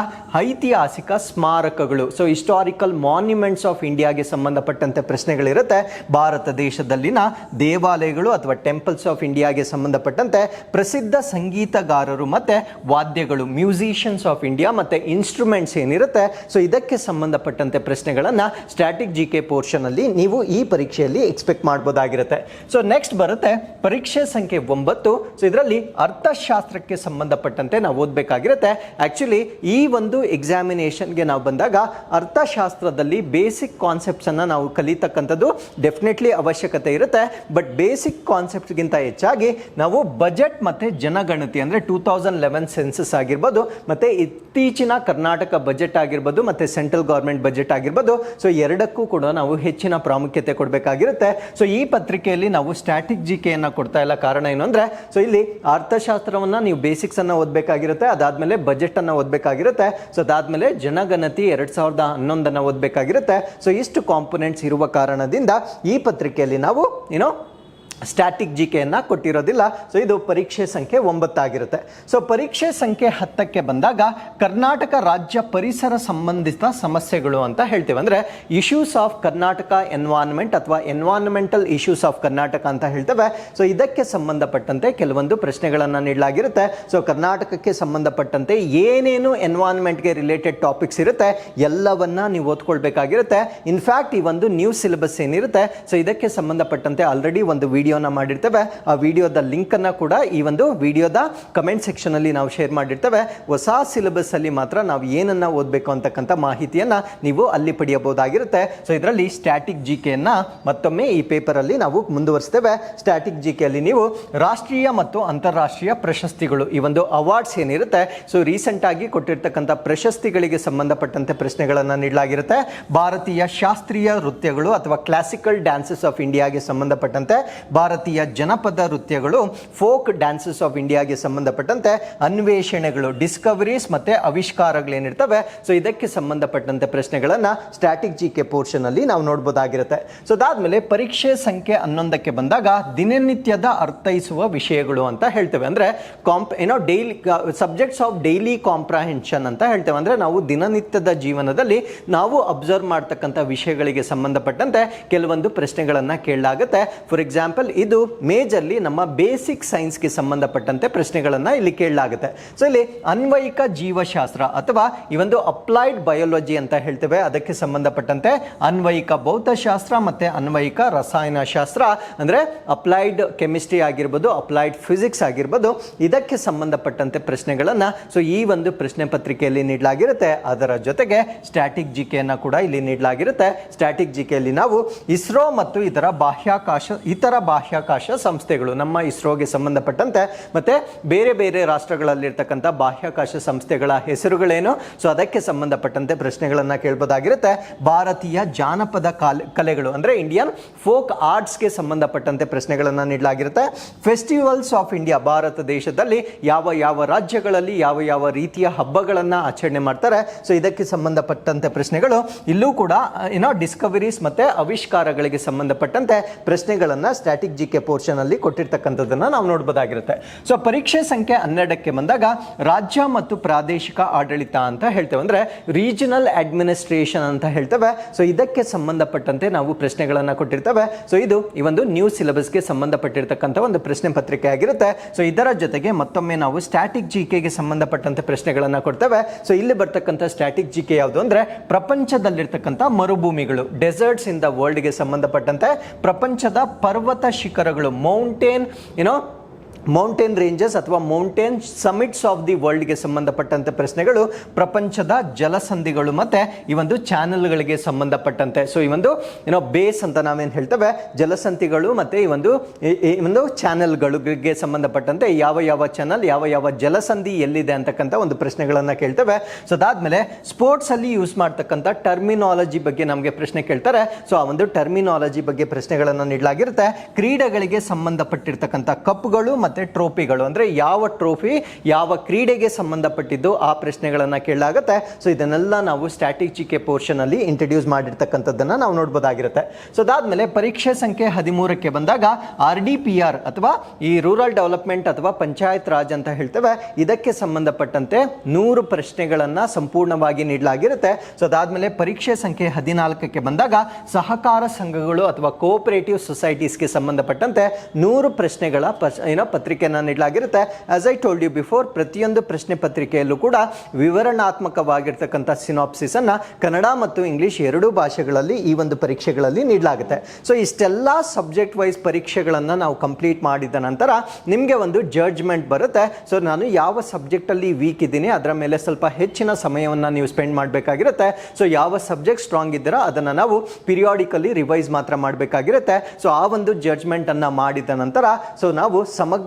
ಐತಿಹಾಸಿಕ ಸ್ಮಾರಕಗಳು. ಸೊ ಹಿಸ್ಟಾರಿಕಲ್ ಮಾನ್ಯುಮೆಂಟ್ಸ್ ಆಫ್ ಇಂಡಿಯಾಗೆ ಸಂಬಂಧಪಟ್ಟಂತೆ ಪ್ರಶ್ನೆಗಳಿರುತ್ತೆ. ಭಾರತ ದೇಶದಲ್ಲಿನ ದೇವಾಲಯಗಳು ಅಥವಾ ಟೆಂಪಲ್ಸ್ ಆಫ್ ಇಂಡಿಯಾಗೆ ಸಂಬಂಧಪಟ್ಟಂತೆ ಪ್ರಸಿದ್ಧ ಸಂಗೀತಗಾರರು ಮತ್ತು ವಾದ್ಯಗಳು ಮ್ಯೂಸಿಷಿಯನ್ಸ್ ಆಫ್ ಇಂಡಿಯಾ ಮತ್ತು ಇನ್ಸ್ಟ್ರೂಮೆಂಟ್ಸ್ ಏನಿರುತ್ತೆ. ಸೊ ಇದಕ್ಕೆ ಸಂಬಂಧಪಟ್ಟಂತೆ ಪ್ರಶ್ನೆಗಳನ್ನು ಸ್ಟ್ಯಾಟಿಕ್ ಜಿ ಕೆ ಪೋರ್ಷನಲ್ಲಿ ನೀವು ಈ ಪರೀಕ್ಷೆಯಲ್ಲಿ ಎಕ್ಸ್ಪೆಕ್ಟ್ ಮಾಡ್ಬೋದಾಗಿರುತ್ತೆ. ಸೊ ನೆಕ್ಸ್ಟ್ ಬರುತ್ತೆ ಪರೀಕ್ಷೆ ಸಂಖ್ಯೆ ಒಂಬತ್ತು. ಸೊ ಇದರಲ್ಲಿ ಅರ್ಥಶಾಸ್ತ್ರಕ್ಕೆ ಸಂಬಂಧಪಟ್ಟಂತೆ ನಾವು ಓದಬೇಕಾಗಿರುತ್ತೆ. ಆಕ್ಚುಲಿ ಈ ಒಂದು ಎಕ್ಸಾಮಿನೇಷನ್ಗೆ ನಾವು ಬಂದಾಗ ಅರ್ಥಶಾಸ್ತ್ರದಲ್ಲಿ ಬೇಸಿಕ್ ಕಾನ್ಸೆಪ್ಟ್ಸನ್ನು ನಾವು ಕಲಿತಕ್ಕಂಥದ್ದು ಡೆಫಿನೆಟ್ಲಿ ಅವಶ್ಯಕತೆ ಇರುತ್ತೆ. ಬಟ್ ಬೇಸಿಕ್ ಕಾನ್ಸೆಪ್ಟ್ಗಿಂತ ಹೆಚ್ಚಾಗಿ ನಾವು ಬಜೆಟ್ ಮತ್ತು ಜನಗಣತಿ ಅಂದರೆ ಟೂ ತೌಸಂಡ್ ಲೆವೆನ್ ಸೆನ್ಸಸ್ ಆಗಿರ್ಬೋದು, ಮತ್ತು ಇತ್ತೀಚಿನ ಕರ್ನಾಟಕ ಬಜೆಟ್ ಆಗಿರ್ಬೋದು, ಮತ್ತು ಸೆಂಟ್ರಲ್ ಗೌರ್ಮೆಂಟ್ ಬಜೆಟ್ ಆಗಿರ್ಬೋದು. ಸೊ ಎರಡಕ್ಕೂ ಕೂಡ ನಾವು ಹೆಚ್ಚಿನ ಪ್ರಾಮುಖ್ಯತೆ ಕೊಡಬೇಕಾಗಿರುತ್ತೆ. ಸೊ ಈ ಪತ್ರಿಕೆಯಲ್ಲಿ ನಾವು ಸ್ಟ್ಯಾಟಿಕ್ ಜಿ ಕೆಯನ್ನು ಕೊಡ್ತಾ ಇಲ್ಲ ಕಾರಣ ಏನು ಅಂದರೆ ಸೊ ಇಲ್ಲಿ ಅರ್ಥಶಾಸ್ತ್ರವನ್ನು ನೀವು ಬೇಸಿಕ್ಸನ್ನು ಓದಬೇಕಾಗಿರುತ್ತೆ. ಅದಾದಮೇಲೆ ಬಜೆಟ್ ಅನ್ನ ಓದಬೇಕಾಗಿರುತ್ತೆ. ಸೊ ಅದಾದ್ಮೇಲೆ ಜನಗಣತಿ ಎರಡು ಸಾವಿರದ ಹನ್ನೊಂದನ್ನು ಓದಬೇಕಾಗಿರುತ್ತೆ. ಸೊ ಇಷ್ಟು ಕಾಂಪೊನೆಂಟ್ಸ್ ಇರುವ ಕಾರಣದಿಂದ ಈ ಪತ್ರಿಕೆಯಲ್ಲಿ ನಾವು ಏನೋ ಸ್ಟ್ಯಾಟಿಕ್ ಜಿ ಕೆಯನ್ನು ಕೊಟ್ಟಿರೋದಿಲ್ಲ. ಸೊ ಇದು ಪರೀಕ್ಷೆ ಸಂಖ್ಯೆ ಒಂಬತ್ತಾಗಿರುತ್ತೆ. ಸೊ ಪರೀಕ್ಷೆ ಸಂಖ್ಯೆ ಹತ್ತಕ್ಕೆ ಬಂದಾಗ ಕರ್ನಾಟಕ ರಾಜ್ಯ ಪರಿಸರ ಸಂಬಂಧಿತ ಸಮಸ್ಯೆಗಳು ಅಂತ ಹೇಳ್ತೀವಿ. ಅಂದರೆ ಇಶ್ಯೂಸ್ ಆಫ್ ಕರ್ನಾಟಕ ಎನ್ವಾನ್ಮೆಂಟ್ ಅಥವಾ ಎನ್ವಾನ್ಮೆಂಟಲ್ ಇಶ್ಯೂಸ್ ಆಫ್ ಕರ್ನಾಟಕ ಅಂತ ಹೇಳ್ತೇವೆ. ಸೊ ಇದಕ್ಕೆ ಸಂಬಂಧಪಟ್ಟಂತೆ ಕೆಲವೊಂದು ಪ್ರಶ್ನೆಗಳನ್ನು ನೀಡಲಾಗಿರುತ್ತೆ. ಸೊ ಕರ್ನಾಟಕಕ್ಕೆ ಸಂಬಂಧಪಟ್ಟಂತೆ ಏನೇನು ಎನ್ವಾನ್ಮೆಂಟ್ಗೆ ರಿಲೇಟೆಡ್ ಟಾಪಿಕ್ಸ್ ಇರುತ್ತೆ, ಎಲ್ಲವನ್ನ ನೀವು ಓದ್ಕೊಳ್ಬೇಕಾಗಿರುತ್ತೆ. ಇನ್ಫ್ಯಾಕ್ಟ್ ಈ ಒಂದು ನ್ಯೂ ಸಿಲೆಬಸ್ ಏನಿರುತ್ತೆ. ಸೊ ಇದಕ್ಕೆ ಸಂಬಂಧಪಟ್ಟಂತೆ ಆಲ್ರೆಡಿ ಒಂದು ವಿಡಿಯೋನ ಮಾಡಿರ್ತೇವೆ. ಆ ವಿಡಿಯೋದ ಲಿಂಕ್ ಅನ್ನ ಕೂಡ ಈ ಒಂದು ವಿಡಿಯೋದ ಕಮೆಂಟ್ ಸೆಕ್ಷನ್ ಅಲ್ಲಿ ನಾವು ಶೇರ್ ಮಾಡಿರ್ತೇವೆ. ಹೊಸ ಸಿಲೆಬಸ್ ಅಲ್ಲಿ ಮಾತ್ರ ನಾವು ಏನನ್ನ ಓದಬೇಕು ಅಂತಕ್ಕಂಥ ಮಾಹಿತಿಯನ್ನ ನೀವು ಅಲ್ಲಿ ಪಡೆಯಬಹುದಾಗಿರುತ್ತೆ. ಸೊ ಇದರಲ್ಲಿ ಸ್ಟ್ಯಾಟಿಕ್ ಜಿ ಕೆಯನ್ನು ಮತ್ತೊಮ್ಮೆ ಈ ಪೇಪರಲ್ಲಿ ನಾವು ಮುಂದುವರಿಸ್ತೇವೆ. ಸ್ಟ್ಯಾಟಿಕ್ ಜಿ ಕೆಯಲ್ಲಿ ನೀವು ರಾಷ್ಟ್ರೀಯ ಮತ್ತು ಅಂತಾರಾಷ್ಟ್ರೀಯ ಪ್ರಶಸ್ತಿಗಳು ಈ ಒಂದು ಅವಾರ್ಡ್ಸ್ ಏನಿರುತ್ತೆ. ಸೊ ರೀಸೆಂಟಾಗಿ ಕೊಟ್ಟಿರ್ತಕ್ಕಂಥ ಪ್ರಶಸ್ತಿಗಳಿಗೆ ಸಂಬಂಧಪಟ್ಟಂತೆ ಪ್ರಶ್ನೆಗಳನ್ನು ನೀಡಲಾಗಿರುತ್ತೆ. ಭಾರತೀಯ ಶಾಸ್ತ್ರೀಯ ನೃತ್ಯಗಳು ಅಥವಾ ಕ್ಲಾಸಿಕಲ್ ಡ್ಯಾನ್ಸಸ್ ಆಫ್ ಇಂಡಿಯಾಗೆ ಸಂಬಂಧಪಟ್ಟಂತೆ ಭಾರತೀಯ ಜನಪದ ನೃತ್ಯಗಳು, ಫೋಕ್ ಡ್ಯಾನ್ಸಸ್ ಆಫ್ ಇಂಡಿಯಾಗೆ ಸಂಬಂಧಪಟ್ಟಂತೆ ಅನ್ವೇಷಣೆಗಳು, ಡಿಸ್ಕವರೀಸ್ ಮತ್ತೆ ಆವಿಷ್ಕಾರಗಳೇನಿರ್ತವೆ. ಸೊ ಇದಕ್ಕೆ ಸಂಬಂಧಪಟ್ಟಂತೆ ಪ್ರಶ್ನೆಗಳನ್ನು ಸ್ಟ್ಯಾಟಿಕ್ ಜಿ ಕೆ ಪೋರ್ಷನ್ ಅಲ್ಲಿ ನಾವು ನೋಡ್ಬೋದಾಗಿರುತ್ತೆ. ಸೊ ಅದಾದಮೇಲೆ ಪರೀಕ್ಷೆ ಸಂಖ್ಯೆ ಹನ್ನೊಂದಕ್ಕೆ ಬಂದಾಗ ದಿನನಿತ್ಯದ ಅರ್ಥೈಸುವ ವಿಷಯಗಳು ಅಂತ ಹೇಳ್ತೇವೆ. ಅಂದರೆ ಕಾಂಪ್ ಏನೋ daily subjects of daily comprehension ಅಂತ ಹೇಳ್ತೇವೆ. ಅಂದರೆ ನಾವು ದಿನನಿತ್ಯದ ಜೀವನದಲ್ಲಿ ನಾವು ಅಬ್ಸರ್ವ್ ಮಾಡ್ತಕ್ಕಂಥ ವಿಷಯಗಳಿಗೆ ಸಂಬಂಧಪಟ್ಟಂತೆ ಕೆಲವೊಂದು ಪ್ರಶ್ನೆಗಳನ್ನು ಕೇಳಲಾಗುತ್ತೆ. ಫಾರ್ ಎಕ್ಸಾಂಪಲ್ ಇದು ಮೇಜರ್ಲಿ ನಮ್ಮ ಬೇಸಿಕ್ ಸೈನ್ಸ್ಗೆ ಸಂಬಂಧಪಟ್ಟಂತೆ ಪ್ರಶ್ನೆಗಳನ್ನು ಇಲ್ಲಿ ಕೇಳಲಾಗುತ್ತೆ. ಸೊ ಇಲ್ಲಿ ಅನ್ವಯಿಕ ಜೀವಶಾಸ್ತ್ರ ಅಥವಾ ಈ ಒಂದು ಅಪ್ಲೈಡ್ ಬಯೋಲಜಿ ಅಂತ ಹೇಳ್ತೇವೆ. ಅದಕ್ಕೆ ಸಂಬಂಧಪಟ್ಟಂತೆ ಅನ್ವಯಿಕ ಭೌತಶಾಸ್ತ್ರ ಮತ್ತೆ ಅನ್ವಯಿಕ ರಸಾಯನಶಾಸ್ತ್ರ, ಅಂದ್ರೆ ಅಪ್ಲೈಡ್ ಕೆಮಿಸ್ಟ್ರಿ ಆಗಿರ್ಬೋದು ಅಪ್ಲೈಡ್ ಫಿಸಿಕ್ಸ್ ಆಗಿರ್ಬೋದು, ಇದಕ್ಕೆ ಸಂಬಂಧಪಟ್ಟಂತೆ ಪ್ರಶ್ನೆಗಳನ್ನು ಸೊ ಈ ಒಂದು ಪ್ರಶ್ನೆ ಪತ್ರಿಕೆಯಲ್ಲಿ ನೀಡಲಾಗಿರುತ್ತೆ. ಅದರ ಜೊತೆಗೆ ಸ್ಟ್ಯಾಟಿಕ್ ಜಿ ಕೆಯನ್ನು ಕೂಡ ಇಲ್ಲಿ ನೀಡಲಾಗಿರುತ್ತೆ. ಸ್ಟ್ಯಾಟಿಕ್ ಜಿ ಕೆಯಲ್ಲಿ ನಾವು ಇಸ್ರೋ ಮತ್ತು ಇದರ ಬಾಹ್ಯಾಕಾಶ, ಇತರ ಬಾಹ್ಯಾಕಾಶ ಸಂಸ್ಥೆಗಳು, ನಮ್ಮ ಇಸ್ರೋಗೆ ಸಂಬಂಧಪಟ್ಟಂತೆ, ಮತ್ತೆ ಬೇರೆ ಬೇರೆ ರಾಷ್ಟ್ರಗಳಲ್ಲಿರ್ತಕ್ಕಂಥ ಬಾಹ್ಯಾಕಾಶ ಸಂಸ್ಥೆಗಳ ಹೆಸರುಗಳೇನು? ಸೊ ಅದಕ್ಕೆ ಸಂಬಂಧಪಟ್ಟಂತೆ ಪ್ರಶ್ನೆಗಳನ್ನು ಕೇಳ್ಬೋದಾಗಿರುತ್ತೆ. ಭಾರತೀಯ ಜಾನಪದ ಕಾಲ, ಕಲೆಗಳು, ಅಂದ್ರೆ ಇಂಡಿಯನ್ ಫೋಕ್ ಆರ್ಟ್ಸ್ಗೆ ಸಂಬಂಧಪಟ್ಟಂತೆ ಪ್ರಶ್ನೆಗಳನ್ನು ನೀಡಲಾಗಿರುತ್ತೆ. ಫೆಸ್ಟಿವಲ್ಸ್ ಆಫ್ ಇಂಡಿಯಾ ಭಾರತ ದೇಶದಲ್ಲಿ ಯಾವ ಯಾವ ರಾಜ್ಯಗಳಲ್ಲಿ ಯಾವ ಯಾವ ರೀತಿಯ ಹಬ್ಬಗಳನ್ನು ಆಚರಣೆ ಮಾಡ್ತಾರೆ. ಸೊ ಇದಕ್ಕೆ ಸಂಬಂಧಪಟ್ಟಂತೆ ಪ್ರಶ್ನೆಗಳು. ಇಲ್ಲೂ ಕೂಡ ಏನೋ ಡಿಸ್ಕವರೀಸ್ ಮತ್ತೆ ಆವಿಷ್ಕಾರಗಳಿಗೆ ಸಂಬಂಧಪಟ್ಟಂತೆ ಪ್ರಶ್ನೆಗಳನ್ನ ಸ್ಟ್ಯಾಟಿಕ್ ಜಿ ಕೆ ಪೋರ್ಷನ್ ಅಲ್ಲಿ ಕೊಟ್ಟಿರ್ತಕ್ಕಂಥದ್ದನ್ನ ನಾವು ನೋಡ್ಬೋದಾಗಿರುತ್ತೆ. ಸೊ ಪರೀಕ್ಷೆ ಸಂಖ್ಯೆ ಹನ್ನೆರಡಕ್ಕೆ ಬಂದಾಗ ರಾಜ್ಯ ಮತ್ತು ಪ್ರಾದೇಶಿಕ ಆಡಳಿತ ಅಂತ ಹೇಳ್ತೇವೆ. ಅಂದ್ರೆ ರೀಜನಲ್ ಅಡ್ಮಿನಿಸ್ಟ್ರೇಷನ್ ಅಂತ ಹೇಳ್ತೇವೆ. ಸೊ ಇದಕ್ಕೆ ಸಂಬಂಧಪಟ್ಟಂತೆ ನಾವು ಪ್ರಶ್ನೆಗಳನ್ನ ಕೊಟ್ಟಿರ್ತೇವೆ. ಸೊ ಇದು ಈ ಒಂದು ನ್ಯೂ ಸಿಲೆಬಸ್ಗೆ ಸಂಬಂಧಪಟ್ಟಿರ್ತಕ್ಕಂಥ ಒಂದು ಪ್ರಶ್ನೆ ಪತ್ರಿಕೆ ಆಗಿರುತ್ತೆ. ಸೊ ಇದರ ಜೊತೆಗೆ ಮತ್ತೊಮ್ಮೆ ನಾವು ಸ್ಟ್ಯಾಟಿಕ್ ಜಿ ಕೆಗೆ ಸಂಬಂಧಪಟ್ಟಂತೆ ಪ್ರಶ್ನೆಗಳನ್ನ ಕೊಡ್ತೇವೆ. ಸೊ ಇಲ್ಲಿ ಬರ್ತಕ್ಕಂಥ ಸ್ಟ್ಯಾಟಿಕ್ ಜಿ ಕೆ ಯಾವುದು ಅಂದ್ರೆ ಪ್ರಪಂಚದಲ್ಲಿರ್ತಕ್ಕಂಥ ಮರುಭೂಮಿಗಳು ಡೆಸರ್ಟ್ಸ್ ಇನ್ ವರ್ಲ್ಡ್ ವರ್ಲ್ಡ್ಗೆ ಸಂಬಂಧಪಟ್ಟಂತೆ ಪ್ರಪಂಚದ ಪರ್ವತ ಶಿಖರಗಳು ಮೌಂಟೇನ್ ಏನೋ ಮೌಂಟೇನ್ ರೇಂಜಸ್ ಅಥವಾ ಮೌಂಟೇನ್ ಸಮಿಟ್ಸ್ ಆಫ್ ದಿ ವರ್ಲ್ಡ್ಗೆ ಸಂಬಂಧಪಟ್ಟಂತೆ ಪ್ರಶ್ನೆಗಳು, ಪ್ರಪಂಚದ ಜಲಸಂಧಿಗಳು ಮತ್ತೆ ಈ ಒಂದು ಚಾನಲ್ಗಳಿಗೆ ಸಂಬಂಧಪಟ್ಟಂತೆ. ಸೊ ಈ ಒಂದು ಏನೋ ಬೇಸ್ ಅಂತ ನಾವೇನು ಹೇಳ್ತೇವೆ? ಜಲಸಂಧಿಗಳು ಮತ್ತೆ ಈ ಒಂದು, ಈ- ಒಂದು ಚಾನೆಲ್ಗಳಿಗೆ ಸಂಬಂಧಪಟ್ಟಂತೆ ಯಾವ ಯಾವ ಚಾನಲ್, ಯಾವ ಯಾವ ಜಲಸಂಧಿ ಎಲ್ಲಿದೆ ಅಂತಕ್ಕಂಥ ಒಂದು ಪ್ರಶ್ನೆಗಳನ್ನು ಕೇಳ್ತೇವೆ. ಸೊ ಅದಾದಮೇಲೆ ಸ್ಪೋರ್ಟ್ಸ್ ಅಲ್ಲಿ ಯೂಸ್ ಮಾಡ್ತಕ್ಕಂಥ ಟರ್ಮಿನಾಲಜಿ ಬಗ್ಗೆ ನಮಗೆ ಪ್ರಶ್ನೆ ಕೇಳ್ತಾರೆ. ಸೊ ಆ ಒಂದು ಟರ್ಮಿನಾಲಜಿ ಬಗ್ಗೆ ಪ್ರಶ್ನೆಗಳನ್ನು ನೀಡಲಾಗಿರುತ್ತೆ. ಕ್ರೀಡೆಗಳಿಗೆ ಸಂಬಂಧಪಟ್ಟಿರ್ತಕ್ಕಂಥ ಕಪ್ಗಳು ಟ್ರೋಫಿಗಳು ಅಂದರೆ ಯಾವ ಟ್ರೋಫಿ ಯಾವ ಕ್ರೀಡೆಗೆ ಸಂಬಂಧಪಟ್ಟಿದ್ದು ಆ ಪ್ರಶ್ನೆಗಳನ್ನು ಕೇಳಲಾಗುತ್ತೆ. ಸೊ ಇದನ್ನೆಲ್ಲ ನಾವು ಸ್ಟ್ಯಾಟಿಕ್ ಜಿ ಕೆ ಪೋರ್ಷನಲ್ಲಿ ಇಂಟ್ರಡ್ಯೂಸ್ ಮಾಡಿರ್ತಕ್ಕಂಥದ್ದನ್ನು ನಾವು ನೋಡ್ಬೋದಾಗಿರುತ್ತೆ. ಸೊ ಅದಾದಮೇಲೆ ಪರೀಕ್ಷೆ ಸಂಖ್ಯೆ ಹದಿಮೂರಕ್ಕೆ ಬಂದಾಗ ಆರ್ ಡಿ ಪಿ ಆರ್ ಅಥವಾ ಈ ರೂರಲ್ ಡೆವಲಪ್ಮೆಂಟ್ ಅಥವಾ ಪಂಚಾಯತ್ ರಾಜ್ ಅಂತ ಹೇಳ್ತೇವೆ, ಇದಕ್ಕೆ ಸಂಬಂಧಪಟ್ಟಂತೆ ನೂರು ಪ್ರಶ್ನೆಗಳನ್ನು ಸಂಪೂರ್ಣವಾಗಿ ನೀಡಲಾಗಿರುತ್ತೆ. ಸೊ ಅದಾದಮೇಲೆ ಪರೀಕ್ಷೆ ಸಂಖ್ಯೆ ಹದಿನಾಲ್ಕಕ್ಕೆ ಬಂದಾಗ ಸಹಕಾರ ಸಂಘಗಳು ಅಥವಾ ಕೋಆಪರೇಟಿವ್ ಸೊಸೈಟೀಸ್ಗೆ ಸಂಬಂಧಪಟ್ಟಂತೆ ನೂರು ಪ್ರಶ್ನೆಗಳ ಏನೋ ಪತ್ರಿಕೆಯನ್ನು ನೀಡಲಾಗಿರುತ್ತೆ. As I told you before ಪ್ರತಿಯೊಂದು ಪ್ರಶ್ನೆ ಪತ್ರಿಕೆಯಲ್ಲೂ ಕೂಡ ವಿವರಣಾತ್ಮಕವಾಗಿರ್ತಕ್ಕಂಥ ಸಿನಾಪ್ಸಿಸನ್ನು ಕನ್ನಡ ಮತ್ತು ಇಂಗ್ಲೀಷ್ ಎರಡೂ ಭಾಷೆಗಳಲ್ಲಿ ಈ ಒಂದು ಪರೀಕ್ಷೆಗಳಲ್ಲಿ ನೀಡಲಾಗುತ್ತೆ. ಸೊ ಇಷ್ಟೆಲ್ಲ ಸಬ್ಜೆಕ್ಟ್ ವೈಸ್ ಪರೀಕ್ಷೆಗಳನ್ನು ನಾವು ಕಂಪ್ಲೀಟ್ ಮಾಡಿದ ನಂತರ ನಿಮಗೆ ಒಂದು ಜಡ್ಜ್ಮೆಂಟ್ ಬರುತ್ತೆ. ಸೊ ನಾನು ಯಾವ ಸಬ್ಜೆಕ್ಟಲ್ಲಿ ವೀಕ್ ಇದ್ದೀನಿ, ಅದರ ಮೇಲೆ ಸ್ವಲ್ಪ ಹೆಚ್ಚಿನ ಸಮಯವನ್ನು ನೀವು ಸ್ಪೆಂಡ್ ಮಾಡಬೇಕಾಗಿರುತ್ತೆ. ಸೊ ಯಾವ ಸಬ್ಜೆಕ್ಟ್ ಸ್ಟ್ರಾಂಗ್ ಇದ್ದೀರೋ, ಅದನ್ನು ನಾವು ಪಿರಿಯಾಡಿಕಲಿ ರಿವೈಸ್ ಮಾತ್ರ ಮಾಡಬೇಕಾಗಿರುತ್ತೆ. ಸೊ ಆ ಒಂದು ಜಡ್ಜ್ಮೆಂಟನ್ನು ಮಾಡಿದ ನಂತರ ಸೊ ನಾವು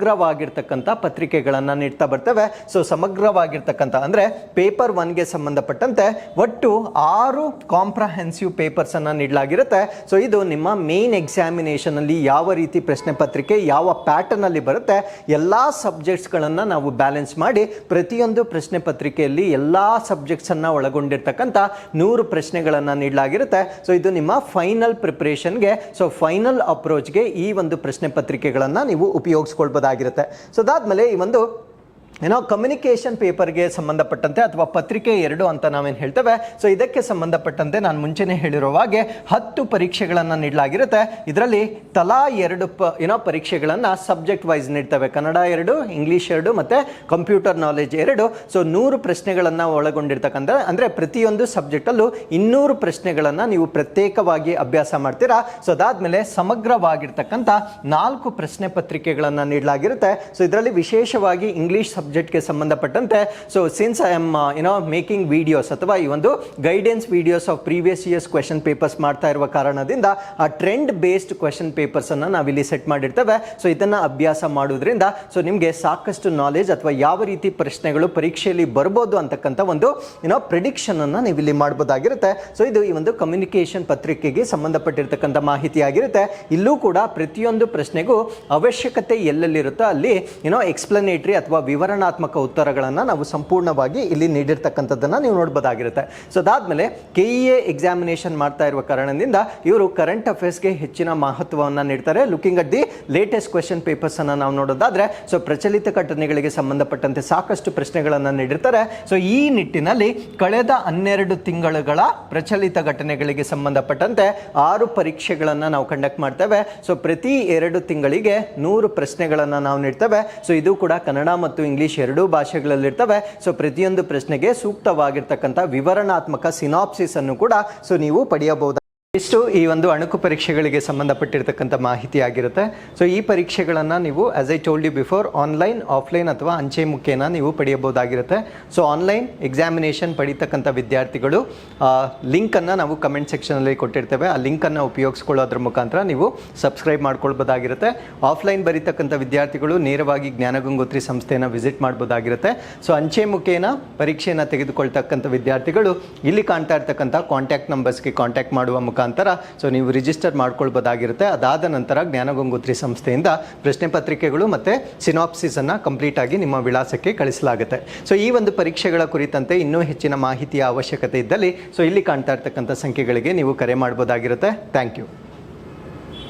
ಸಮಗ್ರವಾಗಿರ್ತಕ್ಕಂಥ ಪತ್ರಿಕೆಗಳನ್ನು ನೀಡ್ತಾ ಬರ್ತೇವೆ. ಸೊ ಸಮಗ್ರವಾಗಿರ್ತಕ್ಕಂಥ ಅಂದರೆ ಪೇಪರ್ ಒನ್ಗೆ ಸಂಬಂಧಪಟ್ಟಂತೆ ಒಟ್ಟು ಆರು ಕಾಂಪ್ರಹೆನ್ಸಿವ್ ಪೇಪರ್ಸನ್ನು ನೀಡಲಾಗಿರುತ್ತೆ. ಸೊ ಇದು ನಿಮ್ಮ ಮೇನ್ ಎಕ್ಸಾಮಿನೇಷನಲ್ಲಿ ಯಾವ ರೀತಿ ಪ್ರಶ್ನೆ ಪತ್ರಿಕೆ, ಯಾವ ಪ್ಯಾಟರ್ನಲ್ಲಿ ಬರುತ್ತೆ, ಎಲ್ಲ ಸಬ್ಜೆಕ್ಟ್ಸ್ಗಳನ್ನು ನಾವು ಬ್ಯಾಲೆನ್ಸ್ ಮಾಡಿ ಪ್ರತಿಯೊಂದು ಪ್ರಶ್ನೆ ಪತ್ರಿಕೆಯಲ್ಲಿ ಎಲ್ಲ ಸಬ್ಜೆಕ್ಟ್ಸನ್ನು ಒಳಗೊಂಡಿರ್ತಕ್ಕಂಥ ನೂರು ಪ್ರಶ್ನೆಗಳನ್ನು ನೀಡಲಾಗಿರುತ್ತೆ. ಸೊ ಇದು ನಿಮ್ಮ ಫೈನಲ್ ಪ್ರಿಪ್ರೇಷನ್ಗೆ ಸೊ ಫೈನಲ್ ಅಪ್ರೋಚ್ಗೆ ಈ ಒಂದು ಪ್ರಶ್ನೆ ಪತ್ರಿಕೆಗಳನ್ನು ನೀವು ಉಪಯೋಗಿಸ್ಕೊಳ್ಬೋದಾಗಿರುತ್ತೆ ಸೊ ಅದಾದ್ಮೇಲೆ ಈ ಒಂದು ಏನೋ ಕಮ್ಯುನಿಕೇಷನ್ ಪೇಪರ್ಗೆ ಸಂಬಂಧಪಟ್ಟಂತೆ ಅಥವಾ ಪತ್ರಿಕೆ ಎರಡು ಅಂತ ನಾವೇನು ಹೇಳ್ತೇವೆ ಸೊ ಇದಕ್ಕೆ ಸಂಬಂಧಪಟ್ಟಂತೆ ನಾನು ಮುಂಚೆನೇ ಹೇಳಿರೋ ಹಾಗೆ ಹತ್ತು ಪರೀಕ್ಷೆಗಳನ್ನು ನೀಡಲಾಗಿರುತ್ತೆ. ಇದರಲ್ಲಿ ತಲಾ ಎರಡು ಪ ಏನೋ ಪರೀಕ್ಷೆಗಳನ್ನು ಸಬ್ಜೆಕ್ಟ್ ವೈಸ್ ನೀಡ್ತವೆ. ಕನ್ನಡ ಎರಡು ಇಂಗ್ಲೀಷ್ ಎರಡು ಮತ್ತು ಕಂಪ್ಯೂಟರ್ ನಾಲೆಜ್ ಎರಡು. ಸೊ ನೂರು ಪ್ರಶ್ನೆಗಳನ್ನು ಒಳಗೊಂಡಿರ್ತಕ್ಕಂಥ, ಅಂದರೆ ಪ್ರತಿಯೊಂದು ಸಬ್ಜೆಕ್ಟಲ್ಲೂ ಇನ್ನೂರು ಪ್ರಶ್ನೆಗಳನ್ನು ನೀವು ಪ್ರತ್ಯೇಕವಾಗಿ ಅಭ್ಯಾಸ ಮಾಡ್ತೀರಾ. ಸೊ ಅದಾದಮೇಲೆ ಸಮಗ್ರವಾಗಿರ್ತಕ್ಕಂಥ ನಾಲ್ಕು ಪ್ರಶ್ನೆ ಪತ್ರಿಕೆಗಳನ್ನು ನೀಡಲಾಗಿರುತ್ತೆ. ಸೊ ಇದರಲ್ಲಿ ವಿಶೇಷವಾಗಿ ಇಂಗ್ಲೀಷ್ ಸಬ್ಜೆಕ್ಟ್ಗೆ ಸಂಬಂಧಪಟ್ಟಂತೆ. So since I am you know making videos ಅಥವಾ ಈ ಒಂದು guidance videos of previous years question papers ಮಾಡ್ತಾ ಇರುವ ಕಾರಣದಿಂದ, ಆ ಟ್ರೆಂಡ್ ಬೇಸ್ಡ್ ಕ್ವೆಶನ್ ಪೇಪರ್ಸನ್ನು ನಾವಿಲ್ಲಿ ಸೆಟ್ ಮಾಡಿರ್ತೇವೆ. ಸೊ ಇದನ್ನು ಅಭ್ಯಾಸ ಮಾಡೋದ್ರಿಂದ ಸೊ ನಿಮಗೆ ಸಾಕಷ್ಟು ನಾಲೆಜ್ ಅಥವಾ ಯಾವ ರೀತಿ ಪ್ರಶ್ನೆಗಳು ಪರೀಕ್ಷೆಯಲ್ಲಿ ಬರ್ಬೋದು ಅಂತಕ್ಕಂಥ ಒಂದು ಏನೋ ಪ್ರಿಡಿಕ್ಷನ್ ಅನ್ನು ನೀವು ಇಲ್ಲಿ ಮಾಡ್ಬೋದಾಗಿರುತ್ತೆ. ಸೊ ಇದು ಈ ಒಂದು ಕಮ್ಯುನಿಕೇಷನ್ ಪತ್ರಿಕೆಗೆ ಸಂಬಂಧಪಟ್ಟಿರ್ತಕ್ಕಂಥ ಮಾಹಿತಿ ಆಗಿರುತ್ತೆ ಇಲ್ಲೂ ಕೂಡ ಪ್ರತಿಯೊಂದು ಪ್ರಶ್ನೆಗೂ ಅವಶ್ಯಕತೆ ಎಲ್ಲೆಲ್ಲಿರುತ್ತೋ ಅಲ್ಲಿ ಏನೋ ಎಕ್ಸ್ಪ್ಲನೇಟ್ರಿ ಅಥವಾ ವಿವರಣಾತ್ಮಕ ಉತ್ತರಗಳನ್ನು ನಾವು ಸಂಪೂರ್ಣವಾಗಿ ಇಲ್ಲಿ ನೀಡಿರ್ತಕ್ಕಂಥದ್ದನ್ನು ನೀವು ನೋಡ್ಬೋದಾಗಿರುತ್ತೆ. ಸೊ ಅದಾದಮೇಲೆ ಕೆ ಇ ಎ ಎಕ್ಸಾಮಿನೇಷನ್ ಮಾಡ್ತಾ ಇರುವ ಕಾರಣದಿಂದ ಇವರು ಕರೆಂಟ್ ಅಫೇರ್ಸ್ಗೆ ಹೆಚ್ಚಿನ ಮಹತ್ವವನ್ನು ನೀಡ್ತಾರೆ. Looking at the latest question papers ಅನ್ನು ನಾವು ನೋಡೋದಾದ್ರೆ ಸೊ ಪ್ರಚಲಿತ ಘಟನೆಗಳಿಗೆ ಸಂಬಂಧಪಟ್ಟಂತೆ ಸಾಕಷ್ಟು ಪ್ರಶ್ನೆಗಳನ್ನು ನೀಡಿರ್ತಾರೆ. ಸೊ ಈ ನಿಟ್ಟಿನಲ್ಲಿ ಕಳೆದ ಹನ್ನೆರಡು ತಿಂಗಳುಗಳ ಪ್ರಚಲಿತ ಘಟನೆಗಳಿಗೆ ಸಂಬಂಧಪಟ್ಟಂತೆ ಆರು ಪರೀಕ್ಷೆಗಳನ್ನು ನಾವು ಕಂಡಕ್ಟ್ ಮಾಡ್ತೇವೆ. ಸೊ ಪ್ರತಿ ಎರಡು ತಿಂಗಳಿಗೆ ನೂರು ಪ್ರಶ್ನೆಗಳನ್ನು ನಾವು ನೀಡ್ತೇವೆ. ಸೊ ಇದು ಕೂಡ ಕನ್ನಡ ಮತ್ತು ಇಂಗ್ಲಿಷ್ ಎರಡೂ ಭಾಷೆಗಳಲ್ಲಿರ್ತವೆ. ಸೊ ಪ್ರತಿಯೊಂದು ಪ್ರಶ್ನೆಗೆ ಸೂಕ್ತವಾಗಿರ್ತಕ್ಕಂಥ ವಿವರಣಾತ್ಮಕ ಸಿನಾಪ್ಸಿಸ್ ಅನ್ನು ಕೂಡ ಸೊ ನೀವು ಪಡೆಯಬಹುದು ಇಷ್ಟು ಈ ಒಂದು ಅಣುಕು ಪರೀಕ್ಷೆಗಳಿಗೆ ಸಂಬಂಧಪಟ್ಟಿರ್ತಕ್ಕಂಥ ಮಾಹಿತಿ ಆಗಿರುತ್ತೆ. ಸೊ ಈ ಪರೀಕ್ಷೆಗಳನ್ನು ನೀವು as I told you before online offline ಅಥವಾ ಅಂಚೆ ಮುಖೇನ ನೀವು ಪಡೆಯಬಹುದಾಗಿರುತ್ತೆ. ಸೊ ಆನ್ಲೈನ್ ಎಕ್ಸಾಮಿನೇಷನ್ ಪಡೀತಕ್ಕಂಥ ವಿದ್ಯಾರ್ಥಿಗಳು ಲಿಂಕನ್ನು ನಾವು ಕಮೆಂಟ್ ಸೆಕ್ಷನಲ್ಲಿ ಕೊಟ್ಟಿರ್ತೇವೆ. ಆ ಲಿಂಕನ್ನು ಉಪಯೋಗಿಸ್ಕೊಳ್ಳೋದ್ರ ಮುಖಾಂತರ ನೀವು ಸಬ್ಸ್ಕ್ರೈಬ್ ಮಾಡ್ಕೊಳ್ಬೋದಾಗಿರುತ್ತೆ ಆಫ್ಲೈನ್ ಬರೀತಕ್ಕಂಥ ವಿದ್ಯಾರ್ಥಿಗಳು ನೇರವಾಗಿ ಜ್ಞಾನಗಂಗೋತ್ರಿ ಸಂಸ್ಥೆಯನ್ನು ವಿಸಿಟ್ ಮಾಡ್ಬೋದಾಗಿರುತ್ತೆ ಸೊ ಅಂಚೆ ಮುಖೇನ ಪರೀಕ್ಷೆಯನ್ನು ತೆಗೆದುಕೊಳ್ತಕ್ಕಂಥ ವಿದ್ಯಾರ್ಥಿಗಳು, ಇಲ್ಲಿ ಕಾಣ್ತಾ ಇರ್ತಕ್ಕಂಥ ಕಾಂಟ್ಯಾಕ್ಟ್ ನಂಬರ್ಸ್ಗೆ ಕಾಂಟ್ಯಾಕ್ಟ್ ಮಾಡುವ ಮುಖಾಂತರ ಸೊ ನೀವು ರಿಜಿಸ್ಟರ್ ಮಾಡ್ಕೊಳ್ಬೋದಾಗಿರುತ್ತೆ. ಅದಾದ ನಂತರ ಜ್ಞಾನಗಂಗೋತ್ರಿ ಸಂಸ್ಥೆಯಿಂದ ಪ್ರಶ್ನೆ ಪತ್ರಿಕೆಗಳು ಮತ್ತು ಸಿನಾಪ್ಸಿಸನ್ನು ಕಂಪ್ಲೀಟ್ ಆಗಿ ನಿಮ್ಮ ವಿಳಾಸಕ್ಕೆ ಕಳಿಸಲಾಗುತ್ತೆ. ಸೊ ಈ ಒಂದು ಪರೀಕ್ಷೆಗಳ ಕುರಿತಂತೆ ಇನ್ನೂ ಹೆಚ್ಚಿನ ಮಾಹಿತಿಯ ಅವಶ್ಯಕತೆ ಇದ್ದಲ್ಲಿ ಸೊ ಇಲ್ಲಿ ಕಾಣ್ತಾ ಇರ್ತಕ್ಕಂಥ ಸಂಖ್ಯೆಗಳಿಗೆ ನೀವು ಕರೆ ಮಾಡ್ಬೋದಾಗಿರುತ್ತೆ. Thank you